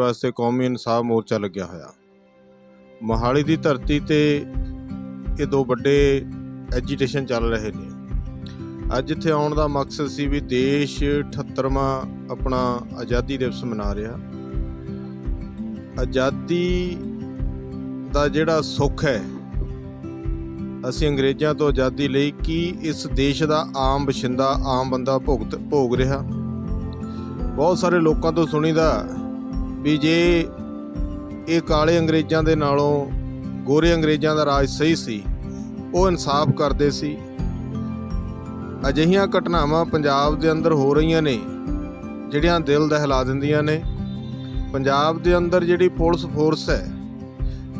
ਵਾਸਤੇ ਕੌਮੀ ਇਨਸਾਫ ਮੋਰਚਾ ਲੱਗਿਆ ਹੋਇਆ। ਮੋਹਾਲੀ ਦੀ ਧਰਤੀ ਤੇ ਇਹ ਦੋ ਵੱਡੇ ਐਜੀਟੇਸ਼ਨ ਚੱਲ ਰਹੇ ਨੇ। ਅੱਜ ਇੱਥੇ ਆਉਣ ਦਾ ਮਕਸਦ ਸੀ ਵੀ ਦੇਸ਼ 78ਵਾਂ ਆਪਣਾ ਆਜ਼ਾਦੀ ਦਿਵਸ ਮਨਾ ਰਿਹਾ। ਆਜ਼ਾਦੀ ਦਾ ਜਿਹੜਾ ਸੁੱਖ ਹੈ, ਅਸੀਂ ਅੰਗਰੇਜ਼ਾਂ ਤੋਂ ਆਜ਼ਾਦੀ ਲਈ ਕੀ ਇਸ ਦੇਸ਼ ਦਾ ਆਮ ਵਸਿੰਦਾ ਆਮ ਬੰਦਾ ਭੁਗਤ ਭੋਗ ਰਿਹਾ? ਬਹੁਤ ਸਾਰੇ ਲੋਕਾਂ ਤੋਂ ਸੁਣੀਦਾ ਵੀ ਜੇ ਇਹ ਕਾਲੇ ਅੰਗਰੇਜ਼ਾਂ ਦੇ ਨਾਲੋਂ ਗੋਰੇ ਅੰਗਰੇਜ਼ਾਂ ਦਾ ਰਾਜ ਸਹੀ ਸੀ, ਉਹ ਇਨਸਾਫ ਕਰਦੇ ਸੀ। ਅਜਿਹੀਆਂ ਘਟਨਾਵਾਂ ਪੰਜਾਬ ਦੇ ਅੰਦਰ ਹੋ ਰਹੀਆਂ ਨੇ, ਜਿਹੜੀਆਂ ਦਿਲ ਦਹਿਲਾ ਦਿੰਦੀਆਂ ਨੇ। ਪੰਜਾਬ ਦੇ ਅੰਦਰ ਜਿਹੜੀ ਪੁਲਿਸ ਫੋਰਸ ਹੈ,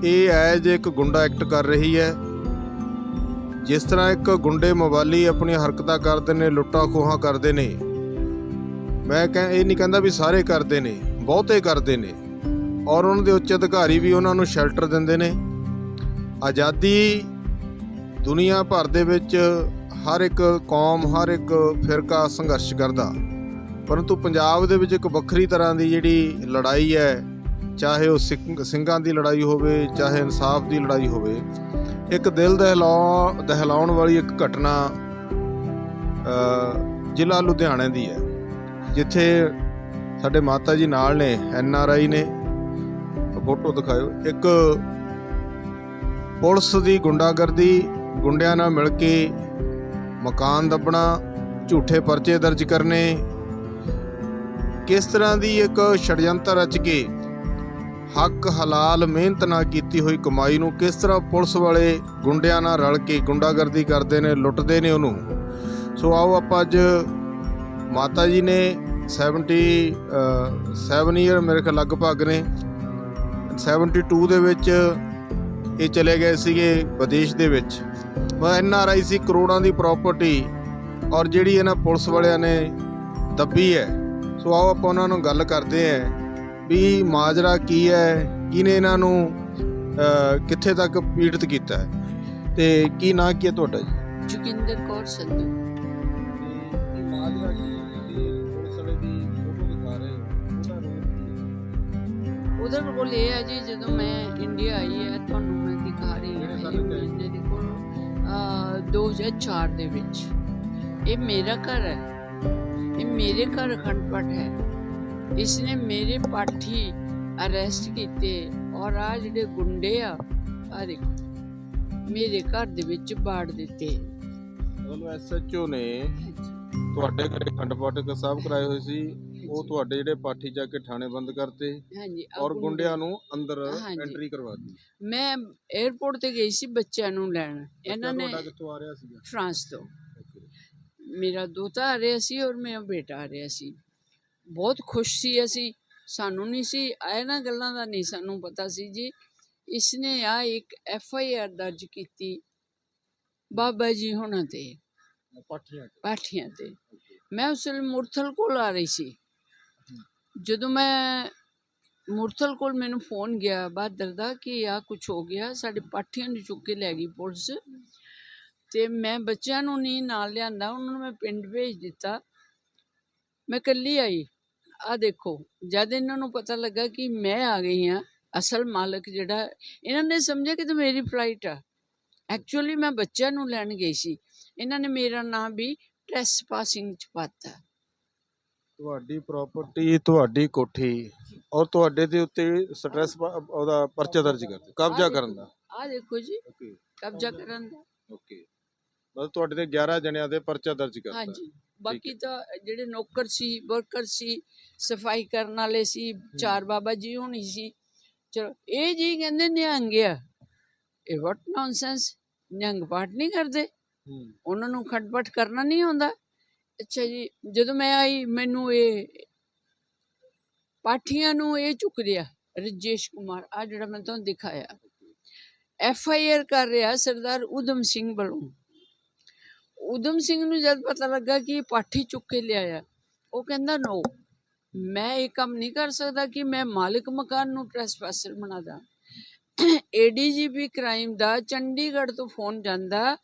ਇਹ ਐਜ ਇੱਕ ਗੁੰਡਾ ਐਕਟ ਕਰ ਰਹੀ ਹੈ, ਜਿਸ ਤਰ੍ਹਾਂ ਇੱਕ ਗੁੰਡੇ ਮਵਾਲੀ ਆਪਣੀਆਂ ਹਰਕਤਾਂ ਕਰਦੇ ਨੇ, ਲੁੱਟਾਂ ਖੋਹਾਂ ਕਰਦੇ ਨੇ। ਮੈਂ ਕਹ, ਇਹ ਨਹੀਂ ਕਹਿੰਦਾ ਵੀ ਸਾਰੇ ਕਰਦੇ ਨੇ। ਬਹੁਤੇ ਕਰਦੇ ਨੇ ਔਰ ਉਹਨਾਂ ਦੇ ਉੱਚ ਅਧਿਕਾਰੀ ਵੀ ਉਹਨਾਂ ਨੂੰ ਸ਼ੈਲਟਰ ਦਿੰਦੇ ਨੇ। ਆਜ਼ਾਦੀ ਦੁਨੀਆ ਭਰ ਦੇ ਵਿੱਚ ਹਰ ਇੱਕ ਕੌਮ, ਹਰ ਇੱਕ ਫਿਰਕਾ ਸੰਘਰਸ਼ ਕਰਦਾ। ਪਰੰਤੂ ਪੰਜਾਬ ਦੇ ਵਿੱਚ ਇੱਕ ਵੱਖਰੀ ਤਰ੍ਹਾਂ ਦੀ ਜਿਹੜੀ ਲੜਾਈ ਹੈ, ਚਾਹੇ ਉਹ ਸਿੰਘ- ਸਿੰਘਾਂ ਦੀ ਲੜਾਈ ਹੋਵੇ, ਚਾਹੇ ਇਨਸਾਫ ਦੀ ਲੜਾਈ ਹੋਵੇ, ਇੱਕ ਦਿਲ ਦਹਿਲਾ ਦਹਿਲਾਉਣ ਵਾਲੀ ਇੱਕ ਘਟਨਾ ਜ਼ਿਲ੍ਹਾ ਲੁਧਿਆਣੇ ਦੀ ਹੈ, ਜਿੱਥੇ ਸਾਡੇ ਮਾਤਾ ਜੀ ਨਾਲ ਨੇ, ਐਨ ਆਰ ਆਈ ਨੇ। ਫੋਟੋ ਦਿਖਾਇਓ। ਇੱਕ ਪੁਲਿਸ ਦੀ ਗੁੰਡਾਗਰਦੀ, ਗੁੰਡਿਆਂ ਨਾਲ ਮਿਲ ਕੇ ਮਕਾਨ ਦੱਬਣਾ, ਝੂਠੇ ਪਰਚੇ ਦਰਜ ਕਰਨੇ, ਕਿਸ ਤਰ੍ਹਾਂ ਦੀ ਇੱਕ ਛੜਯੰਤਰ ਰਚ ਕੇ ਹੱਕ ਹਲਾਲ ਮਿਹਨਤ ਨਾਲ ਕੀਤੀ ਹੋਈ ਕਮਾਈ ਨੂੰ ਕਿਸ ਤਰ੍ਹਾਂ ਪੁਲਿਸ ਵਾਲੇ ਗੁੰਡਿਆਂ ਨਾਲ ਰਲ ਕੇ ਗੁੰਡਾਗਰਦੀ ਕਰਦੇ ਨੇ, ਲੁੱਟਦੇ ਨੇ ਉਹਨੂੰ। ਸੋ ਆਓ ਆਪਾਂ ਅੱਜ ਮਾਤਾ ਜੀ ਨੇ 70 7 ਇਅਰ ਮੇਰੇ ਖਿਆਲ ਲਗਭਗ ਨੇ। 72 ਦੇ ਵਿੱਚ ਇਹ ਚਲੇ ਗਏ ਸੀਗੇ ਵਿਦੇਸ਼ ਦੇ ਵਿੱਚ। ਮੈਂ ਐਨ ਆਰ ਆਈ ਸੀ ਕਰੋੜਾਂ ਦੀ ਪ੍ਰਾਪਰਟੀ ਔਰ ਜਿਹੜੀ ਇਹਨਾਂ ਪੁਲਿਸ ਵਾਲਿਆਂ ਨੇ ਦੱਬੀ ਹੈ। ਸੋ ਆਓ ਆਪਾਂ ਉਹਨਾਂ ਨੂੰ ਗੱਲ ਕਰਦੇ ਆਂ ਵੀ ਮਾਜਰਾ ਕੀ ਹੈ, ਕਿਹਨੇ ਇਹਨਾਂ ਨੂੰ ਕਿੱਥੇ ਤੱਕ ਪੀੜਤ ਕੀਤਾ ਹੈ। ਤੇ ਕੀ ਨਾਂ ਕੀ ਹੈ ਤੁਹਾਡਾ ਜੀ? ਜੋਗਿੰਦਰ ਕੌਰ ਸੰਧੂ। ਉਹਦੇ ਕੋਲ ਇਹ ਹੈ ਜੀ ਜਦੋਂ ਮੈਂ ਇੰਡੀਆ ਆਈ ਹੈ ਤੁਹਾਨੂੰ ਮੈਂ ਦਿਖਾ ਰਹੀ ਹਾਂ ਇਹ? ਮੇਰੇ ਕੋਲ ਅਹ, 2004 ਦੇ ਵਿੱਚ। ਇਹ ਮੇਰਾ ਘਰ ਹੈ। ਇਹ ਮੇਰੇ ਘਰ ਅਖੰਡ ਪਾਠ ਹੈ। ਇਸਨੇ ਮੇਰੇ ਪਾਠੀ ਅਰੈਸਟ ਕੀਤੇ ਔਰ ਆ ਜਿਹੜੇ ਗੁੰਡੇ ਆ ਆ ਦੇਖੋ ਮੇਰੇ ਘਰ ਦੇ ਵਿੱਚ ਬਾੜ ਦਿੱਤੇ। ਤੁਹਾਨੂੰ ਐਸਐਚਓ ਨੇ। ਤੁਹਾਡੇ ਘਰੇ ਖੰਡ ਪਾਠਕ ਸਾਹਿਬ ਕਰਾਏ ਹੋਏ ਸੀ। ਉਹ ਤੁਹਾਡੇ ਜਿਹੜੇ ਪਾਠੀ ਜਾ ਕੇ ਥਾਣੇ ਬੰਦ ਕਰਤੇ ਹਾਂਜੀ ਆਹ ਔਰ ਗੁੰਡੇ- ਗੁੰਡਿਆਂ ਨੂੰ ਅੰਦਰ ਹਾਂਜੀ। ਐਂਟਰੀ ਕਰਵਾ ਦਿੱਤੀ। ਮੈਂ 에어ਪੋਰਟ ਤੇ ਗਈ ਸੀ ਬੱਚਿਆਂ ਨੂੰ ਲੈਣ। ਇਹਨਾਂ ਨੇ ਤੁਹਾਡਾ ਕਿੱਥੋਂ ਆ ਰਿਹਾ ਸੀਗਾ? ਫਰਾਂਸ ਤੋਂ। ਮੇਰਾ ਦੋਤਾ ਆ ਰਿਹਾ ਸੀ ਔਰ ਮੇਰਾ ਬੇਟਾ ਆ ਰਿਹਾ ਸੀ। ਬਹੁਤ ਖੁਸ਼ ਸੀ ਅਸੀਂ। ਸਾਨੂੰ ਨਹੀਂ ਸੀ ਇਹਨਾਂ ਗੱਲਾਂ ਦਾ ਨਹੀਂ ਸਾਨੂੰ ਪਤਾ ਸੀ ਜੀ। ਇਸਨੇ ਆ ਇੱਕ ਐਫ ਆਈ ਆਰ ਦਰਜ ਕੀਤੀ ਬਾਬਾ ਜੀ ਹੁਣਾਂ ਤੇ ਪਾਠੀਆਂ ਪਾਠੀਆਂ ਤੇ। ਮੈਂ ਉਸ ਵੇਲੇ ਮੁਰਥਲ ਕੋਲ ਆ ਰਹੀ ਸੀ। ਜਦੋਂ ਮੈਂ ਮੁਰਥਲ ਕੋਲ ਮੈਨੂੰ ਫੋਨ ਗਿਆ ਬਹਾਦਰ ਦਾ ਕਿ ਆ ਕੁਝ ਹੋ ਗਿਆ, ਸਾਡੇ ਪਾਠੀਆਂ ਨੂੰ ਚੁੱਕ ਕੇ ਲੈ ਗਈ ਪੁਲਿਸ। ਤੇ ਮੈਂ ਬੱਚਿਆਂ ਨੂੰ ਨਹੀਂ ਨਾਲ ਲਿਆਂਦਾ, ਉਹਨਾਂ ਨੂੰ ਮੈਂ ਪਿੰਡ ਭੇਜ ਦਿੱਤਾ। ਮੈਂ ਇਕੱਲੀ ਆਈ। ਆ ਦੇਖੋ, ਜਦ ਇਹਨਾਂ ਨੂੰ ਪਤਾ ਲੱਗਾ ਕਿ ਮੈਂ ਆ ਗਈ ਹਾਂ, ਅਸਲ ਮਾਲਕ ਜਿਹੜਾ, ਇਹਨਾਂ ਨੇ ਸਮਝਿਆ ਕਿ ਤੇ ਮੇਰੀ ਫਲਾਈਟ ਆ। ਐਕਚੁਅਲੀ ਮੈਂ ਬੱਚਿਆਂ ਨੂੰ ਲੈਣ ਗਈ ਸੀ। ਇਹਨਾਂ ਨੇ ਮੇਰਾ ਨਾਮ ਵੀ ਟ੍ਰੈਸ ਪਾਸਿੰਗ ਚ ਪਾਤਾ। ਤੁਹਾਡੀ ਪ੍ਰਾਪਰਟੀ ਤੁਹਾਡੀ ਕੋਠੀ ਔਰ ਤੁਹਾਡੇ ਦੇ ਉੱਤੇ ਸਟ੍ਰੈਸ ਉਹਦਾ ਪਰਚਾ ਦਰਜ ਕਰਦੇ ਕਬਜ਼ਾ ਕਰਨ ਦਾ। ਆ ਦੇਖੋ ਜੀ ਕਬਜ਼ਾ ਕਰਨ ਦਾ। ਓਕੇ ਮਤਲਬ ਤੁਹਾਡੇ ਤੇ 11 ਜਣਿਆਂ ਦੇ ਪਰਚਾ ਦਰਜ ਕਰਤਾ। ਹਾਂਜੀ। ਬਾਕੀ ਤਾਂ ਜਿਹੜੇ ਨੌਕਰ ਸੀ ਵਰਕਰ ਸੀ ਸਫ਼ਾਈ ਕਰਨ ਵਾਲੇ ਸੀ ਚਾਰ ਬਾਬਾ ਜੀ ਹੋਣੀ ਸੀ। ਚਲੋ ਇਹ ਜੀ ਕਹਿੰਦੇ ਨਿਹੰਗ ਆ। ਇਹ ਵਾਟ ਨੌਨਸੈਂਸ ਨਿਹੰਗ ਪਾਠ ਨਹੀਂ ਕਰਦੇ। ਉਹਨਾਂ ਨੂੰ ਖਟਪਟ ਕਰਨਾ ਨਹੀਂ ਆਉਂਦਾ। ਅੱਛਾ ਜੀ, ਜਦੋਂ ਮੈਂ ਆਈ, ਮੈਨੂੰ ਇਹ ਪਾਠੀਆਂ ਨੂੰ ਇਹ ਚੁੱਕ ਰਿਹਾ ਰਜੇਸ਼ ਕੁਮਾਰ ਆ ਜਿਹੜਾ ਮੈਂ ਤੁਹਾਨੂੰ ਦਿਖਾਇਆ। ਐਫ ਆਈ ਆਰ ਕਰ ਰਿਹਾ ਸਰਦਾਰ ਉਦਮ ਸਿੰਘ ਵੱਲੋਂ। ਉਦਮ ਸਿੰਘ ਨੂੰ ਜਦ ਪਤਾ ਲੱਗਾ ਕਿ ਇਹ ਪਾਠੀ ਚੁੱਕ ਕੇ ਲਿਆਇਆ, ਉਹ ਕਹਿੰਦਾ ਨੋ ਮੈਂ ਇਹ ਕੰਮ ਨਹੀਂ ਕਰ ਸਕਦਾ ਕਿ ਮੈਂ ਮਾਲਿਕ ਮਕਾਨ ਨੂੰ ਟ੍ਰੈਸਪੈਸਰ ਬਣਾ ਦਾਂ। ਏਡੀਜੀਪੀ ਕ੍ਰਾਈਮ ਦਾ ਚੰਡੀਗੜ੍ਹ ਤੋਂ ਫੋਨ ਜਾਂਦਾ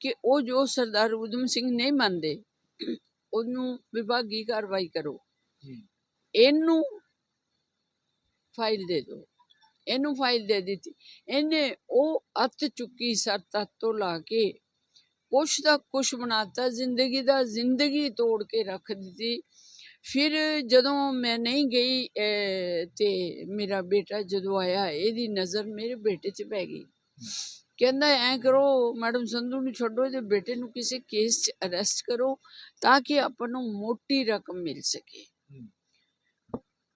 ਕਿ ਉਹ ਜੋ ਸਰਦਾਰ ਉਦਮ ਸਿੰਘ ਨਹੀਂ ਮੰਨਦੇ ਉਹਨੂੰ ਵਿਭਾਗੀ ਕਾਰਵਾਈ ਕਰੋ। ਇਹਨੂੰ ਫਾਈਲ ਦੇ ਦਿਓ। ਇਹਨੂੰ ਫਾਈਲ ਦੇ ਦਿੱਤੀ। ਇਹਨੇ ਉਹ ਅੱਤ ਚੁੱਕੀ ਸਰ ਤੱਤ ਤੋਂ ਲਾ ਕੇ ਕੁਛ ਦਾ ਕੁਛ ਬਣਾਤਾ ਜ਼ਿੰਦਗੀ ਦਾ ਜ਼ਿੰਦਗੀ ਤੋੜ ਕੇ ਰੱਖ ਦਿੱਤੀ। ਫਿਰ ਜਦੋਂ ਮੈਂ ਨਹੀਂ ਗਈ ਤੇ ਮੇਰਾ ਬੇਟਾ ਜਦੋਂ ਆਇਆ ਇਹਦੀ ਨਜ਼ਰ ਮੇਰੇ ਬੇਟੇ 'ਚ ਪੈ ਗਈ। ਕਹਿੰਦਾ ਐ ਕਰੋ ਮੈਡਮ ਸੰਧੂ ਨੂੰ ਛੱਡੋ ਤੇ ਬੇਟੇ ਨੂੰ ਕਿਸੇ ਕੇਸ 'ਚ ਅਰੈਸਟ ਕਰੋ ਤਾਂ ਕਿ ਆਪਾਂ ਨੂੰ ਮੋਟੀ ਰਕਮ ਮਿਲ ਸਕੇ।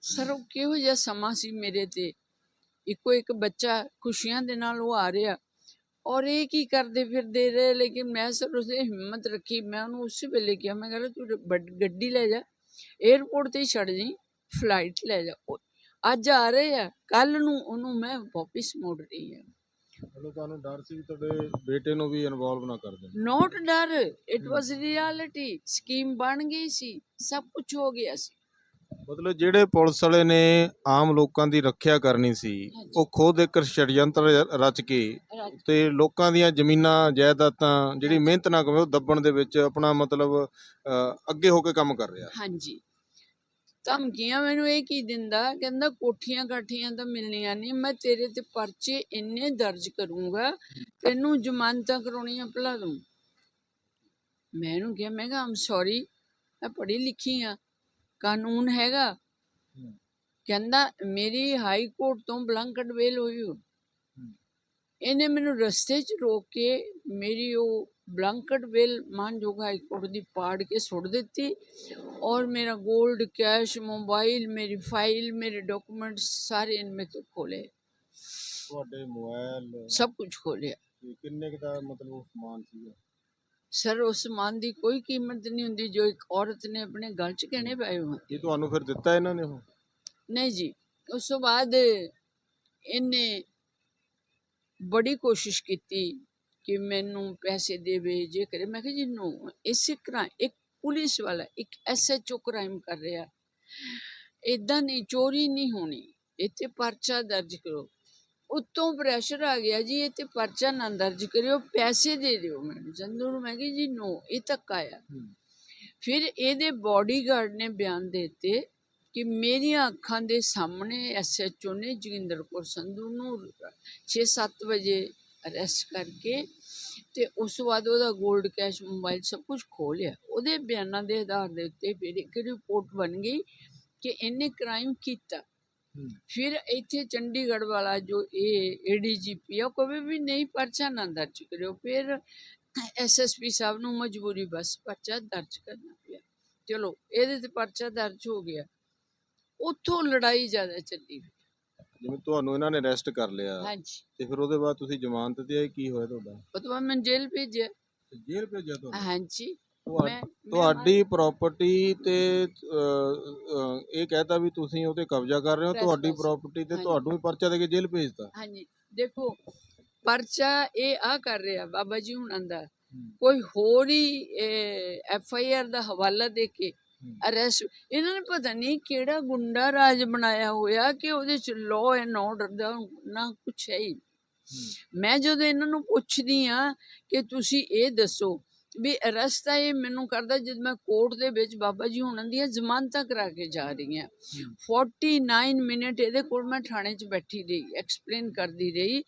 ਸਰ ਉਹ ਕਿਹੋ ਜਿਹਾ ਸਮਾਂ ਸੀ ਮੇਰੇ ਤੇ? ਇੱਕੋ ਇੱਕ ਬੱਚਾ ਖੁਸ਼ੀਆਂ ਦੇ ਨਾਲ ਉਹ ਆ ਰਿਹਾ ਔਰ ਇਹ ਕੀ ਕਰਦੇ ਫਿਰਦੇ ਰਹੇ? ਲੇਕਿਨ ਮੈਂ ਸਰ ਉਸੇ ਹਿੰਮਤ ਰੱਖੀ ਮੈਂ ਉਹਨੂੰ ਉਸੇ ਵੇਲੇ ਕਿਹਾ ਮੈਂ ਕਹਿੰਦਾ ਤੂੰ ਗੱਡੀ ਲੈ ਜਾ 에어ਪੋਰਟ ਤੇ ਹੀ ਛੱਡ ਜੀ ਫਲਾਈਟ ਲੈ ਜਾ। ਅੱਜ ਆ ਰਹੇ ਆ ਕੱਲ ਨੂੰ ਉਹਨੂੰ ਮੈਂ ਵਾਪਿਸ ਮੋੜ ਰਹੀ ਹਾਂ। ਮਤਲਬ ਤੁਹਾਨੂੰ ਡਰ ਸੀ ਤੁਹਾਡੇ ਬੇਟੇ ਨੂੰ ਵੀ ਇਨਵੋਲਵ ਨਾ ਕਰ ਦੇਣ। ਨੋਟ ਡਰ ਇਟ ਵਾਸ ਰਿਐਲਿਟੀ ਸਕੀਮ ਬਣ ਗਈ ਸੀ ਸਭ ਕੁਝ ਹੋ ਗਿਆ ਸੀ। ਮਤਲਬ ਜਿਹੜੇ ਪੁਲਿਸ ਵਾਲੇ ਨੇ ਆਮ ਲੋਕਾਂ ਦੀ ਰੱਖਿਆ ਕਰਨੀ ਸੀ। ਉਹ ਖੁਦ ਇੱਕ ਛੜਯੰਤਰ ਰ- ਰਚ ਕੇ ਤੇ ਲੋਕਾਂ ਦੀਆਂ ਜ਼ਮੀਨਾਂ ਜਾਇਦਾਦਾਂ ਜਿਹੜੀ ਮਿਹਨਤ ਨਾ ਕਰੇ ਉਹ ਦੱਬਣ ਦੇ ਵਿੱਚ ਆਪਣਾ ਮਤਲਬ ਅੱਗੇ ਹੋ ਕੇ ਕੰਮ ਕਰ ਰਿਹਾ। ਹਾਂਜੀ। ਧਮਕੀਆਂ ਮੈਨੂੰ ਇਹ ਕੀ ਦਿੰਦਾ ਕਹਿੰਦਾ ਕੋਠੀਆਂ ਕਾਠੀਆਂ ਤਾਂ ਮਿਲਣੀਆਂ ਨਹੀਂ ਮੈਂ ਤੇਰੇ ਤੇ ਪਰਚੇ ਇੰਨੇ ਦਰਜ ਕਰੂੰਗਾ ਤੈਨੂੰ ਜ਼ਮਾਨਤਾਂ ਕਰਾਉਣੀਆਂ ਭੁਲਾ ਦੂੰ। ਮੈਂ ਇਹਨੂੰ ਕਿਹਾ ਮੈਂ ਕਿਹਾ ਆਮ ਸੌਰੀ ਮੈਂ ਪੜ੍ਹੀ ਲਿਖੀ ਆ ਕਾਨੂੰਨ ਹੈਗਾ। ਕਹਿੰਦਾ ਮੇਰੀ ਹਾਈ ਕੋਰਟ ਤੋਂ ਬਲੰਕਟ ਬੇਲ ਹੋਈ ਹੋ ਇਹਨੇ ਮੈਨੂੰ ਰਸਤੇ 'ਚ ਰੋਕ ਕੇ ਮੇਰੀ ਉਹ ਬਲੰਕਟ ਬੇਲ ਮਾਨਯੋਗ ਹਾਈ ਕੋਰਟ ਦੀ ਪਾੜ ਕੇ ਸੁੱਟ ਦਿੱਤੀ ਔਰ ਮੇਰਾ 골ਡ ਕੈਸ਼ ਮੋਬਾਈਲ ਮੇਰੀ ਫਾਈਲ ਮੇਰੇ ਡਾਕੂਮੈਂਟਸ ਸਾਰੇ ਇਨਮੇ ਤੋਂ ਖੋਲੇ ਤੁਹਾਡੇ ਮੋਬਾਈਲ ਸਭ ਕੁਝ ਖੋਲਿਆ ਕਿੰਨੇ ਦਾ ਮਤਲਬ ਸਮਾਨ ਸੀਗਾ? ਸਰ ਉਸ ਸਮਾਨ ਦੀ ਕੋਈ ਕੀਮਤ ਨਹੀਂ ਹੁੰਦੀ ਜੋ ਇੱਕ ਔਰਤ ਨੇ ਆਪਣੇ ਗਲ 'ਚ ਗਹਿਣੇ ਪਾਏ ਹੋਣ। ਇਹ ਤੁਹਾਨੂੰ ਫਿਰ ਦਿੱਤਾ ਇਹਨਾਂ ਨੇ ਉਹ? ਨਹੀਂ ਜੀ ਉਸ ਤੋਂ ਬਾਅਦ ਇਹਨੇ ਬੜੀ ਕੋਸ਼ਿਸ਼ ਕੀਤੀ ਕਿ ਮੈਨੂੰ ਪੈਸੇ ਦੇਵੇ ਜੇ ਕਰੇ। ਮੈਂ ਕਿਹਾ ਜੀ ਨੋ ਇਸੇ ਕਰਾ ਇੱਕ ਪੁਲਿਸ ਵਾਲਾ ਇੱਕ ਐਸਐਚਓ ਕ੍ਰਾਈਮ ਕਰ ਰਿਹਾ। ਇਦਾਂ ਨਹੀਂ ਚੋਰੀ ਨਹੀਂ ਹੋਣੀ। ਇੱਥੇ ਪਰਚਾ ਦਰਜ ਕਰੋ। ਉੱਤੋਂ ਪ੍ਰੈਸ਼ਰ ਆ ਗਿਆ ਜੀ ਇਹ ਤੇ ਪਰਚਾ ਨਾ ਦਰਜ ਕਰਿਓ ਪੈਸੇ ਦੇ ਦਿਓ ਮੈਨੂੰ। ਚੰਦੂ ਨੂੰ ਮੈਂ ਕਿਹਾ ਜੀ ਨੋ ਇਹ ਧੱਕਾ ਆ। ਫਿਰ ਇਹਦੇ ਬਾਡੀਗਾਰਡ ਨੇ ਬਿਆਨ ਦੇ ਦਿੱਤੇ ਕਿ ਮੇਰੀਆਂ ਅੱਖਾਂ ਦੇ ਸਾਹਮਣੇ ਐਸਐਚਓ ਨੇ ਜੋਗਿੰਦਰ ਕੌਰ ਸੰਧੂ ਨੂੰ 6-7 ਵਜੇ ਅਰੈਸਟ ਕਰਕੇ ਤੇ ਉਸ ਤੋਂ ਬਾਅਦ ਉਹਦਾ 골ਡ ਕੈਸ਼ ਮੋਬਾਈਲ ਸਭ ਕੁਝ ਖੋਹ ਲਿਆ। ਉਹਦੇ ਬਿਆਨਾਂ ਦੇ ਆਧਾਰ ਦੇ ਉੱਤੇ ਫਿਰ ਇੱਕ ਰਿਪੋਰਟ ਬਣ ਗਈ ਕਿ ਇਹਨੇ ਕ੍ਰਾਈਮ ਕੀਤਾ। ਫਿਰ ਇੱਥੇ ਚੰਡੀਗੜ੍ਹ ਵਾਲਾ ਜੋ ਇਹ ਏਡੀਜੀਪੀ ਆ ਕੋਈ ਵੀ ਨਹੀਂ ਪਰਚਾ ਨਾ ਦਰਜ ਕਰਿਓ। ਫਿਰ ਐਸਐਸਪੀ ਸਾਹਿਬ ਨੂੰ ਮਜਬੂਰੀ ਬਸ ਪਰਚਾ ਦਰਜ ਕਰਨਾ ਪਿਆ। ਚਲੋ ਇਹਦੇ ਤੇ ਪਰਚਾ ਦਰਜ ਹੋ ਗਿਆ। ਉੱਥੋਂ ਲੜਾਈ ਜ਼ਿਆਦਾ ਚੱਲੀ ਜਿਵੇਂ ਤੁਹਾਨੂੰ ਇਹਨਾਂ ਨੇ ਅਰੈਸਟ ਕਰ ਲਿਆ ਹਾਂਜੀ। ਤੇ ਫਿਰ ਉਹਦੇ ਬਾਅਦ ਤੁਸੀਂ ਜ਼ਮਾਨਤ ਤੇ ਆਏ ਕੀ ਹੋਇਆ ਤੁਹਾਡਾ? ਉਹ ਤੋਂ ਬਾਅਦ ਮੈਂ ਜੇਲ੍ਹ ਭੇਜਿਆ। ਜੇਲ੍ਹ ਭੇਜਿਆ ਤੁਹਾਨੂੰ ਹਾਂਜੀ। ਤੁਹਾ- ਮੈਂ ਮੈਂ ਤੁਹਾਡੀ ਪ੍ਰਾਪਰਟੀ ਤੇ ਇਹ ਕਹਿਤਾ ਵੀ ਤੁਸੀਂ ਉਹਤੇ ਕਬਜ਼ਾ ਕਰ ਰਹੇ ਹੋ ਤੁਹਾਡੀ Trespass। ਪ੍ਰਾਪਰਟੀ ਤੇ ਹਾਂਜੀ। ਤੁਹਾਨੂੰ ਵੀ ਪਰਚਾ ਦੇ ਕੇ ਜੇਲ੍ਹ ਭੇਜਤਾ? ਹਾਂਜੀ। ਦੇਖੋ ਪਰਚਾ ਇਹ ਆ ਕਰ ਰਿਹਾ ਬਾਬਾ ਜੀ ਹੁਣਾਂ ਦਾ। ਕੋਈ ਹੋਰ ਹੀ ਐਫ ਆਈ ਆਰ ਦਾ ਹਵਾਲਾ ਦੇ ਕੇ ਅਰੈਸਟ ਇਹਨਾਂ ਨੇ ਪਤਾ ਨਹੀਂ ਕਿਹੜਾ ਗੁੰਡਾ ਰਾਜ ਬਣਾਇਆ ਹੋਇਆ ਕਿ ਉਹਦੇ ਚ ਲਾਅ ਐਂਡ ਆਰਡਰ ਦਾ ਨਾ ਕੁਛ ਹੈ ਹੀ। ਮੈਂ ਜਦੋਂ ਇਹਨਾਂ ਨੂੰ ਪੁੱਛਦੀ ਆ ਕਿ ਤੁਸੀਂ ਇਹ ਦੱਸੋ ਵੀ ਅਰੈਸਟ ਤਾਂ ਇਹ ਮੈਨੂੰ ਕਰਦਾ ਜਦ ਮੈਂ ਕੋਰਟ ਦੇ ਵਿੱਚ ਬਾਬਾ ਜੀ ਹੁਣਾਂ ਦੀਆਂ ਜ਼ਮਾਨਤਾਂ ਕਰਾ ਕੇ ਜਾ ਰਹੀ ਹਾਂ। 49 ਮਿੰਟ ਇਹਦੇ ਕੋਲ ਮੈਂ ਥਾਣੇ 'ਚ ਬੈਠੀ ਰਹੀ ਐਕਸਪਲੇਨ ਕਰਦੀ ਰਹੀ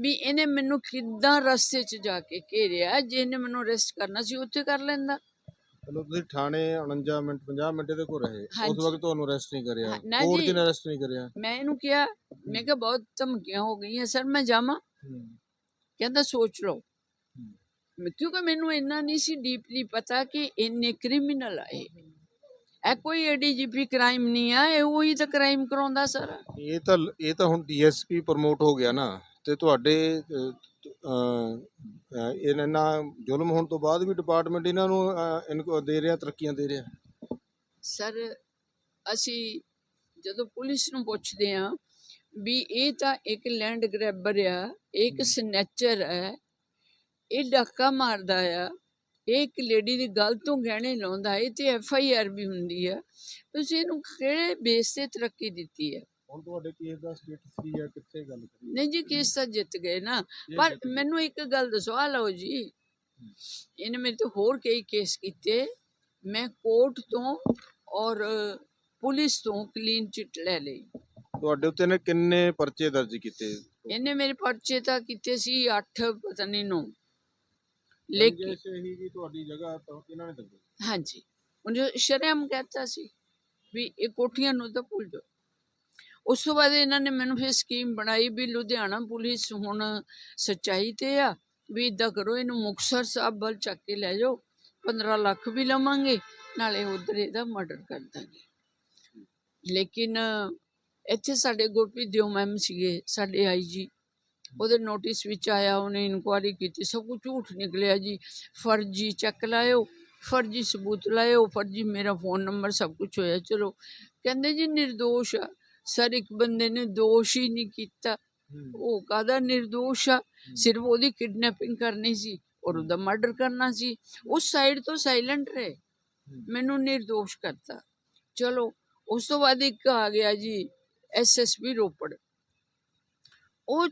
ਵੀ ਇਹਨੇ ਮੈਨੂੰ ਕਿੱਦਾਂ ਰਸਤੇ 'ਚ ਜਾ ਕੇ ਘੇਰਿਆ ਜੇ ਇਹਨੇ ਮੈਨੂੰ ਅਰੈਸਟ ਕਰਨਾ ਸੀ ਉੱਥੇ ਕਰ ਲੈਂਦਾ। ਚਲੋ ਤੁਸੀਂ ਥਾਣੇ 49 ਮਿੰਟ 50 ਮਿੰਟ ਦੇ ਕੋਲ ਰਹੇ। ਉਸ ਹਾਂਜੀ। ਵਕਤ ਤੁਹਾਨੂੰ ਅਰੈਸਟ ਨਹੀਂ ਕਰਿਆ। ਹਾਂ, ਨਾ ਕੋਰਟ ਜੀ। ਅਰੈਸਟ ਨਹੀਂ ਕਰਿਆ? ਮੈਂ ਇਹਨੂੰ ਕਿਹਾ ਮੈਂ ਕਿਹਾ ਬਹੁਤ ਧਮਕੀਆਂ ਹੋ ਗਈਆਂ ਸਰ ਮੈਂ ਜਾਵਾਂ। ਕਹਿੰਦਾ ਸੋਚ ਲਓ। ਮੈਂ- ਕਿਉਂਕਿ ਮੈਨੂੰ ਇੰਨਾ ਨਹੀਂ ਸੀ ਡੀਪਲੀ ਪਤਾ ਕਿ ਇੰਨੇ ਕ੍ਰਿਮੀਨਲ ਆ ਇਹ ਕੋਈ ਏਡੀਜੀਪੀ ਕ੍ਰਾਈਮ ਨਹੀਂ ਆ ਇਹ ਉਹੀ ਤਾਂ ਕ੍ਰਾਈਮ ਕਰਾਉਂਦਾ ਸਰ। ਇਹ ਤਾਂ ਇਹ ਤਾਂ ਹੁਣ ਡੀਐਸਪੀ ਪ੍ਰਮੋਟ ਹੋ ਗਿਆ ਨਾ। ਤੇ ਤੁਹਾਡੇ ਇਹਨਾਂ ਨਾਲ ਜ਼ੁਲਮ ਹੋਣ ਤੋਂ ਬਾਅਦ ਵੀ ਡਿਪਾਰਟਮੈਂਟ ਇਹਨਾਂ ਨੂੰ ਇਨਕੋ ਦੇ ਰਿਹਾ ਤਰੱਕੀਆਂ ਦੇ ਰਿਹਾ। ਸਰ ਅਸੀਂ ਜਦੋਂ ਪੁਲਿਸ ਨੂੰ ਪੁੱਛਦੇ ਆ ਵੀ ਇਹ ਤਾਂ ਇੱਕ ਲੈਂਡ ਗ੍ਰੈਬਰ ਆ ਇਹ ਇੱਕ ਸਨੈਚਰ ਹੈ ਇਹ ਡਾਕਾ ਮਾਰਦਾ ਆ ਇਹ ਇੱਕ ਲੇਡੀ ਦੀ ਗੱਲ ਤੋਂ ਗਹਿਣੇ ਲਾਉਂਦਾ ਹੈ ਤੇ ਐਫ ਆਈ ਆਰ ਵੀ ਹੁੰਦੀ ਆ। ਤੁਸੀਂ ਇਹਨੂੰ ਕਿਹੜੇ ਬੇਸ ਤੇ ਤਰੱਕੀ ਦਿੱਤੀ ਹੈ ਹੁਣ ਤੁਹਾਡੇ ਕੇਸ ਦਾ ਸਟੇਟਸ ਕੀ ਹੈ? ਕਿੱਥੇ ਗੱਲ ਕਰੀਏ? ਨਹੀਂ ਜੀ ਕੇਸ ਤਾਂ ਜਿੱਤ ਗਏ ਨਾ। ਪਰ ਮੈਨੂੰ ਇੱਕ ਗੱਲ ਦੱਸੋ ਆ ਲਓ ਜੀ। ਇਹਨੇ ਮੇਰੇ ਤੋਂ ਹੋਰ ਕਈ ਕੇਸ ਕੀਤੇ। ਮੈਂ ਕੋਰਟ ਤੋਂ ਔਰ ਪੁਲਿਸ ਤੋਂ ਕਲੀਨ ਚਿੱਟ ਲੈ ਲਈ। ਤੁਹਾਡੇ ਉੱਤੇ ਨੇ ਕਿੰਨੇ ਪਰਚੇ ਦਰਜ ਕੀਤੇ? ਇਹਨੇ ਮੇਰੇ ਪਰਚੇ ਤਾਂ ਕੀਤੇ ਸੀ 8 ਪਤਾ ਨਹੀਂ ਨੌ। ਲੇਕਿਨ ਜੈਸੇ ਹੀ ਵੀ ਤੁਹਾਡੀ ਜਗ੍ਹਾ ਤਾਂ ਇਹਨਾਂ ਨੇ ਦੱਸੀ। ਹਾਂਜੀ। ਉਹਨੇ ਸ਼ਰਮ ਕਹਤਾ ਸੀ ਵੀ ਇਹ ਕੋਠੀਆਂ ਨੂੰ ਤਾਂ ਭੁੱਲ ਜਾਓ। ਉਸ ਤੋਂ ਬਾਅਦ ਇਹਨਾਂ ਨੇ ਮੈਨੂੰ ਫਿਰ ਸਕੀਮ ਬਣਾਈ ਵੀ ਲੁਧਿਆਣਾ ਪੁਲਿਸ ਹੁਣ ਸੱਚਾਈ ਤੇ ਆ, ਵੀ ਇਦਾਂ ਕਰੋ, ਇਹਨੂੰ ਮੁਕਤਸਰ ਸਾਹਿਬ ਵੱਲ ਚੱਕ ਕੇ ਲੈ ਜਾਓ 15 ਲੱਖ ਵੀ ਲਵਾਂਗੇ, ਨਾਲੇ ਉਧਰ ਇਹਦਾ ਮਰਡਰ ਕਰ ਦਾਂਗੇ। ਲੇਕਿਨ ਇੱਥੇ ਸਾਡੇ ਗੁਰਪ੍ਰੀਤ ਦਿਓ ਮੈਮ ਸੀਗੇ, ਸਾਡੇ ਆਈਜੀ ਉਹਦੇ ਨੋਟਿਸ ਵਿੱਚ ਆਇਆ, ਉਹਨੇ ਇਨਕੁਆਰੀ ਕੀਤੀ, ਸਭ ਕੁਝ ਝੂਠ ਨਿਕਲਿਆ ਜੀ, ਫਰਜ਼ੀ ਚੱਕ ਲਾਇਓ, ਫਰਜ਼ੀ ਸਬੂਤ ਲਾਇਓ, ਫਰਜ਼ੀ ਮੇਰਾ ਫੋਨ ਨੰਬਰ ਸਭ ਕੁਝ ਹੋਇਆ, ਚਲੋ, ਕਹਿੰਦੇ ਜੀ નિર્ਦੋਸ਼ ਆ ਸਰ ਇੱਕ ਬੰਦੇ ਨੇ ਦੋਸ਼ ਹੀ ਨਹੀਂ ਕੀਤਾ। ਉਹ ਕਾਦਾ ਨਿਰਦੋਸ਼ ਆ? ਸਿਰਫ ਉਹਦੀ ਕਿਡਨੈਪਿੰਗ ਕਰਨੀ ਸੀ ਔਰ ਉਹਦਾ ਮਰਡਰ ਕਰਨਾ ਸੀ। ਉਸ ਸਾਈਡ ਤੋਂ ਸਾਇਲੈਂਟ ਰਹੇ। ਮੈਨੂੰ ਨਿਰਦੋਸ਼ ਕਰਤਾ। ਚਲੋ ਉਸ ਤੋਂ ਬਾਅਦ ਇੱਕ ਆ ਗਿਆ ਜੀ ਐਸਐਸਪੀ ਰੋਪੜ। ਉਹ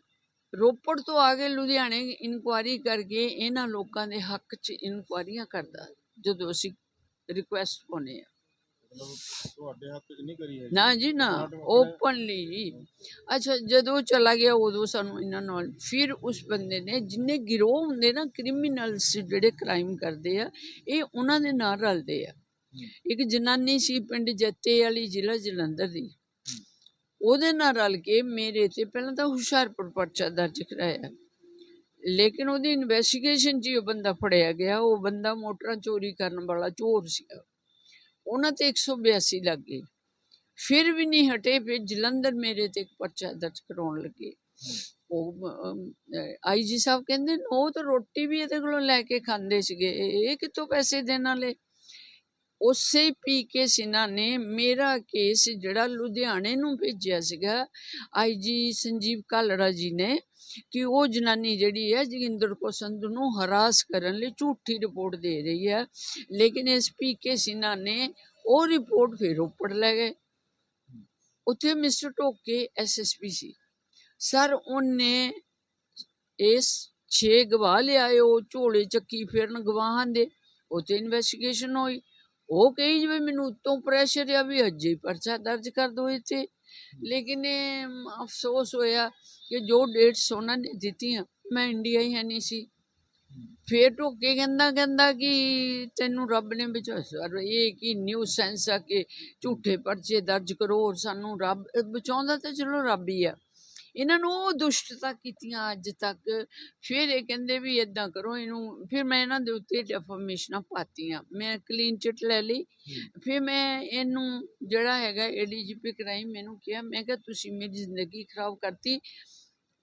ਰੋਪੜ ਤੋਂ ਆ ਕੇ ਲੁਧਿਆਣੇ ਇਨਕੁਆਰੀ ਕਰਕੇ ਇਹਨਾਂ ਲੋਕਾਂ ਦੇ ਹੱਕ 'ਚ ਇਨਕੁਆਰੀਆਂ ਕਰਦਾ ਜਦੋਂ ਅਸੀਂ ਰਿਕੁਐਸਟ ਪਾਉਨੇ ਆ ਤੁਹਾਡੇ ਹੱਥ 'ਚ ਨਹੀਂ ਕਰੀ ਹੈ ਨਾ ਜੀ ਨਾ ਓਪਨਲੀ ਜੀ ਅੱਛਾ ਜਦੋਂ ਚਲਾ ਗਿਆ ਉਦੋਂ ਸਾਨੂੰ ਇਹਨਾਂ ਨਾਲ ਫਿਰ ਉਸ ਬੰਦੇ ਨੇ ਜਿੰਨੇ ਗਿਰੋਹ ਹੁੰਦੇ ਨਾ ਕ੍ਰਿਮੀਨਲਸ ਜਿਹੜੇ ਕ੍ਰਾਈਮ ਕਰਦੇ ਆ ਇਹ ਉਹਨਾਂ ਦੇ ਨਾਲ ਰਲਦੇ ਆ। ਇੱਕ ਜਨਾਨੀ ਸੀ ਪਿੰਡ ਜੱਤੇ ਵਾਲੀ ਜ਼ਿਲ੍ਹਾ ਜਲੰਧਰ ਦੀ। ਉਹਦੇ ਨਾਲ ਰਲ ਕੇ ਮੇਰੇ ਤੇ ਪਹਿਲਾਂ ਤਾਂ ਹੁਸ਼ਿਆਰਪੁਰ ਪਰਚਾ ਦਰਜ ਕਰਾਇਆ। ਲੇਕਿਨ ਉਹਦੀ ਇਨਵੈਸਟੀਗੇਸ਼ਨ ਹੀ ਉਹ ਬੰਦਾ ਫੜਿਆ ਗਿਆ। ਉਹ ਬੰਦਾ ਮੋਟਰਾਂ ਚੋਰੀ ਕਰਨ ਵਾਲਾ ਚੋਰ ਸੀਗਾ। ਉਹਨਾਂ ਤੇ 182 ਲੱਗ ਗਏ ਫਿਰ ਵੀ ਨਹੀਂ ਹਟੇ ਫਿਰ ਜਲੰਧਰ ਮੇਰੇ ਤੇ ਇੱਕ ਪਰਚਾ ਦਰਜ ਕਰਾਉਣ ਲੱਗੇ। ਉਹ ਆਈਜੀ ਸਾਹਿਬ ਕਹਿੰਦੇ ਉਹ ਤਾਂ ਰੋਟੀ ਵੀ ਇਹਦੇ ਕੋਲੋਂ ਲੈ ਕੇ ਖਾਂਦੇ ਸੀਗੇ। ਇਹ ਇਹ ਕਿੱਥੋਂ ਪੈਸੇ ਦੇਣ ਵਾਲੇ? ਉਸੇ ਪੀ ਕੇ ਸਿਨਾ ਨੇ ਮੇਰਾ ਕੇਸ ਜਿਹੜਾ ਲੁਧਿਆਣੇ ਨੂੰ ਭੇਜਿਆ ਸੀਗਾ ਆਈਜੀ ਸੰਜੀਵ ਕਾਲੜਾ ਜੀ ਨੇ ਕਿ ਉਹ ਜਨਾਨੀ ਜਿਹੜੀ ਹੈ ਜੋਗਿੰਦਰ ਕੋ ਸੰਧੂ ਨੂੰ ਹਰਾਸ ਕਰਨ ਲਈ ਝੂਠੀ ਰਿਪੋਰਟ ਦੇ ਰਹੀ ਹੈ। ਲੇਕਿਨ ਇਸ ਪੀ ਕੇ ਸਿਨਾ ਨੇ ਉਹ ਰਿਪੋਰਟ ਫਿਰ ਉੱਪਰ ਲੈ ਗਏ। ਉੱਥੇ ਮਿਸਟਰ ਟੋਕੇ ਐਸਐਸਪੀ ਸੀ। ਸਰ, ਉਹਨੇ ਇਸ ਛੇ ਗਵਾਹ ਲਿਆਏ ਉਹ ਝੋਲੇ ਚੱਕੀ ਫਿਰਨ ਗਵਾਹਾਂ ਦੇ। ਉੱਥੇ ਇਨਵੈਸਟੀਗੇਸ਼ਨ ਹੋਈ। ਉਹ ਕਹੀ ਜਿਵੇਂ ਮੈਨੂੰ ਉੱਤੋਂ ਪ੍ਰੈਸ਼ਰ ਆ ਵੀ ਅਜੇ ਪਰਚਾ ਦਰਜ ਕਰ ਦੋ ਇੱਥੇ। ਲੇਕਿਨ ਅਫਸੋਸ ਹੋਇਆ ਕਿ ਜੋ ਡੇਟਸ ਉਹਨਾਂ ਨੇ ਦਿੱਤੀਆਂ ਮੈਂ ਇੰਡੀਆ ਹੀ ਹੈ ਨਹੀਂ ਸੀ। ਫੇਰ ਟੋਕੇ ਕਹਿੰਦਾ ਕਹਿੰਦਾ ਕਿ ਤੈਨੂੰ ਰੱਬ ਨੇ ਬਚਾ ਸਰ ਇਹ ਕੀ ਨਿਊ ਸੈਂਸ ਆ ਕਿ ਝੂਠੇ ਪਰਚੇ ਦਰਜ ਕਰੋ ਔਰ ਸਾਨੂੰ ਰੱਬ ਬਚਾਉਂਦਾ ਤਾਂ ਚਲੋ ਰੱਬ ਹੀ ਆ। ਇਹਨਾਂ ਨੂੰ ਉਹ ਦੁਸ਼ਟਤਾ ਕੀਤੀਆਂ ਅੱਜ ਤੱਕ। ਫਿਰ ਇਹ ਕਹਿੰਦੇ ਵੀ ਇਦਾਂ ਕਰੋ ਇਹਨੂੰ ਫਿਰ ਮੈਂ ਇਹਨਾਂ ਦੇ ਉੱਤੇ ਡੈਫਰਮੇਸ਼ਨਾਂ ਪਾਤੀਆਂ। ਮੈਂ ਕਲੀਨ ਚਿਟ ਲੈ ਲਈ। ਫਿਰ ਮੈਂ ਇਹਨੂੰ ਜਿਹੜਾ ਹੈਗਾ ਏਡੀਜੀਪੀ ਕ੍ਰਾਈਮ ਮੈਨੂੰ ਕਿਹਾ ਮੈਂ ਕਿਹਾ ਤੁਸੀਂ ਮੇਰੀ ਜ਼ਿੰਦਗੀ ਖਰਾਬ ਕਰਤੀ।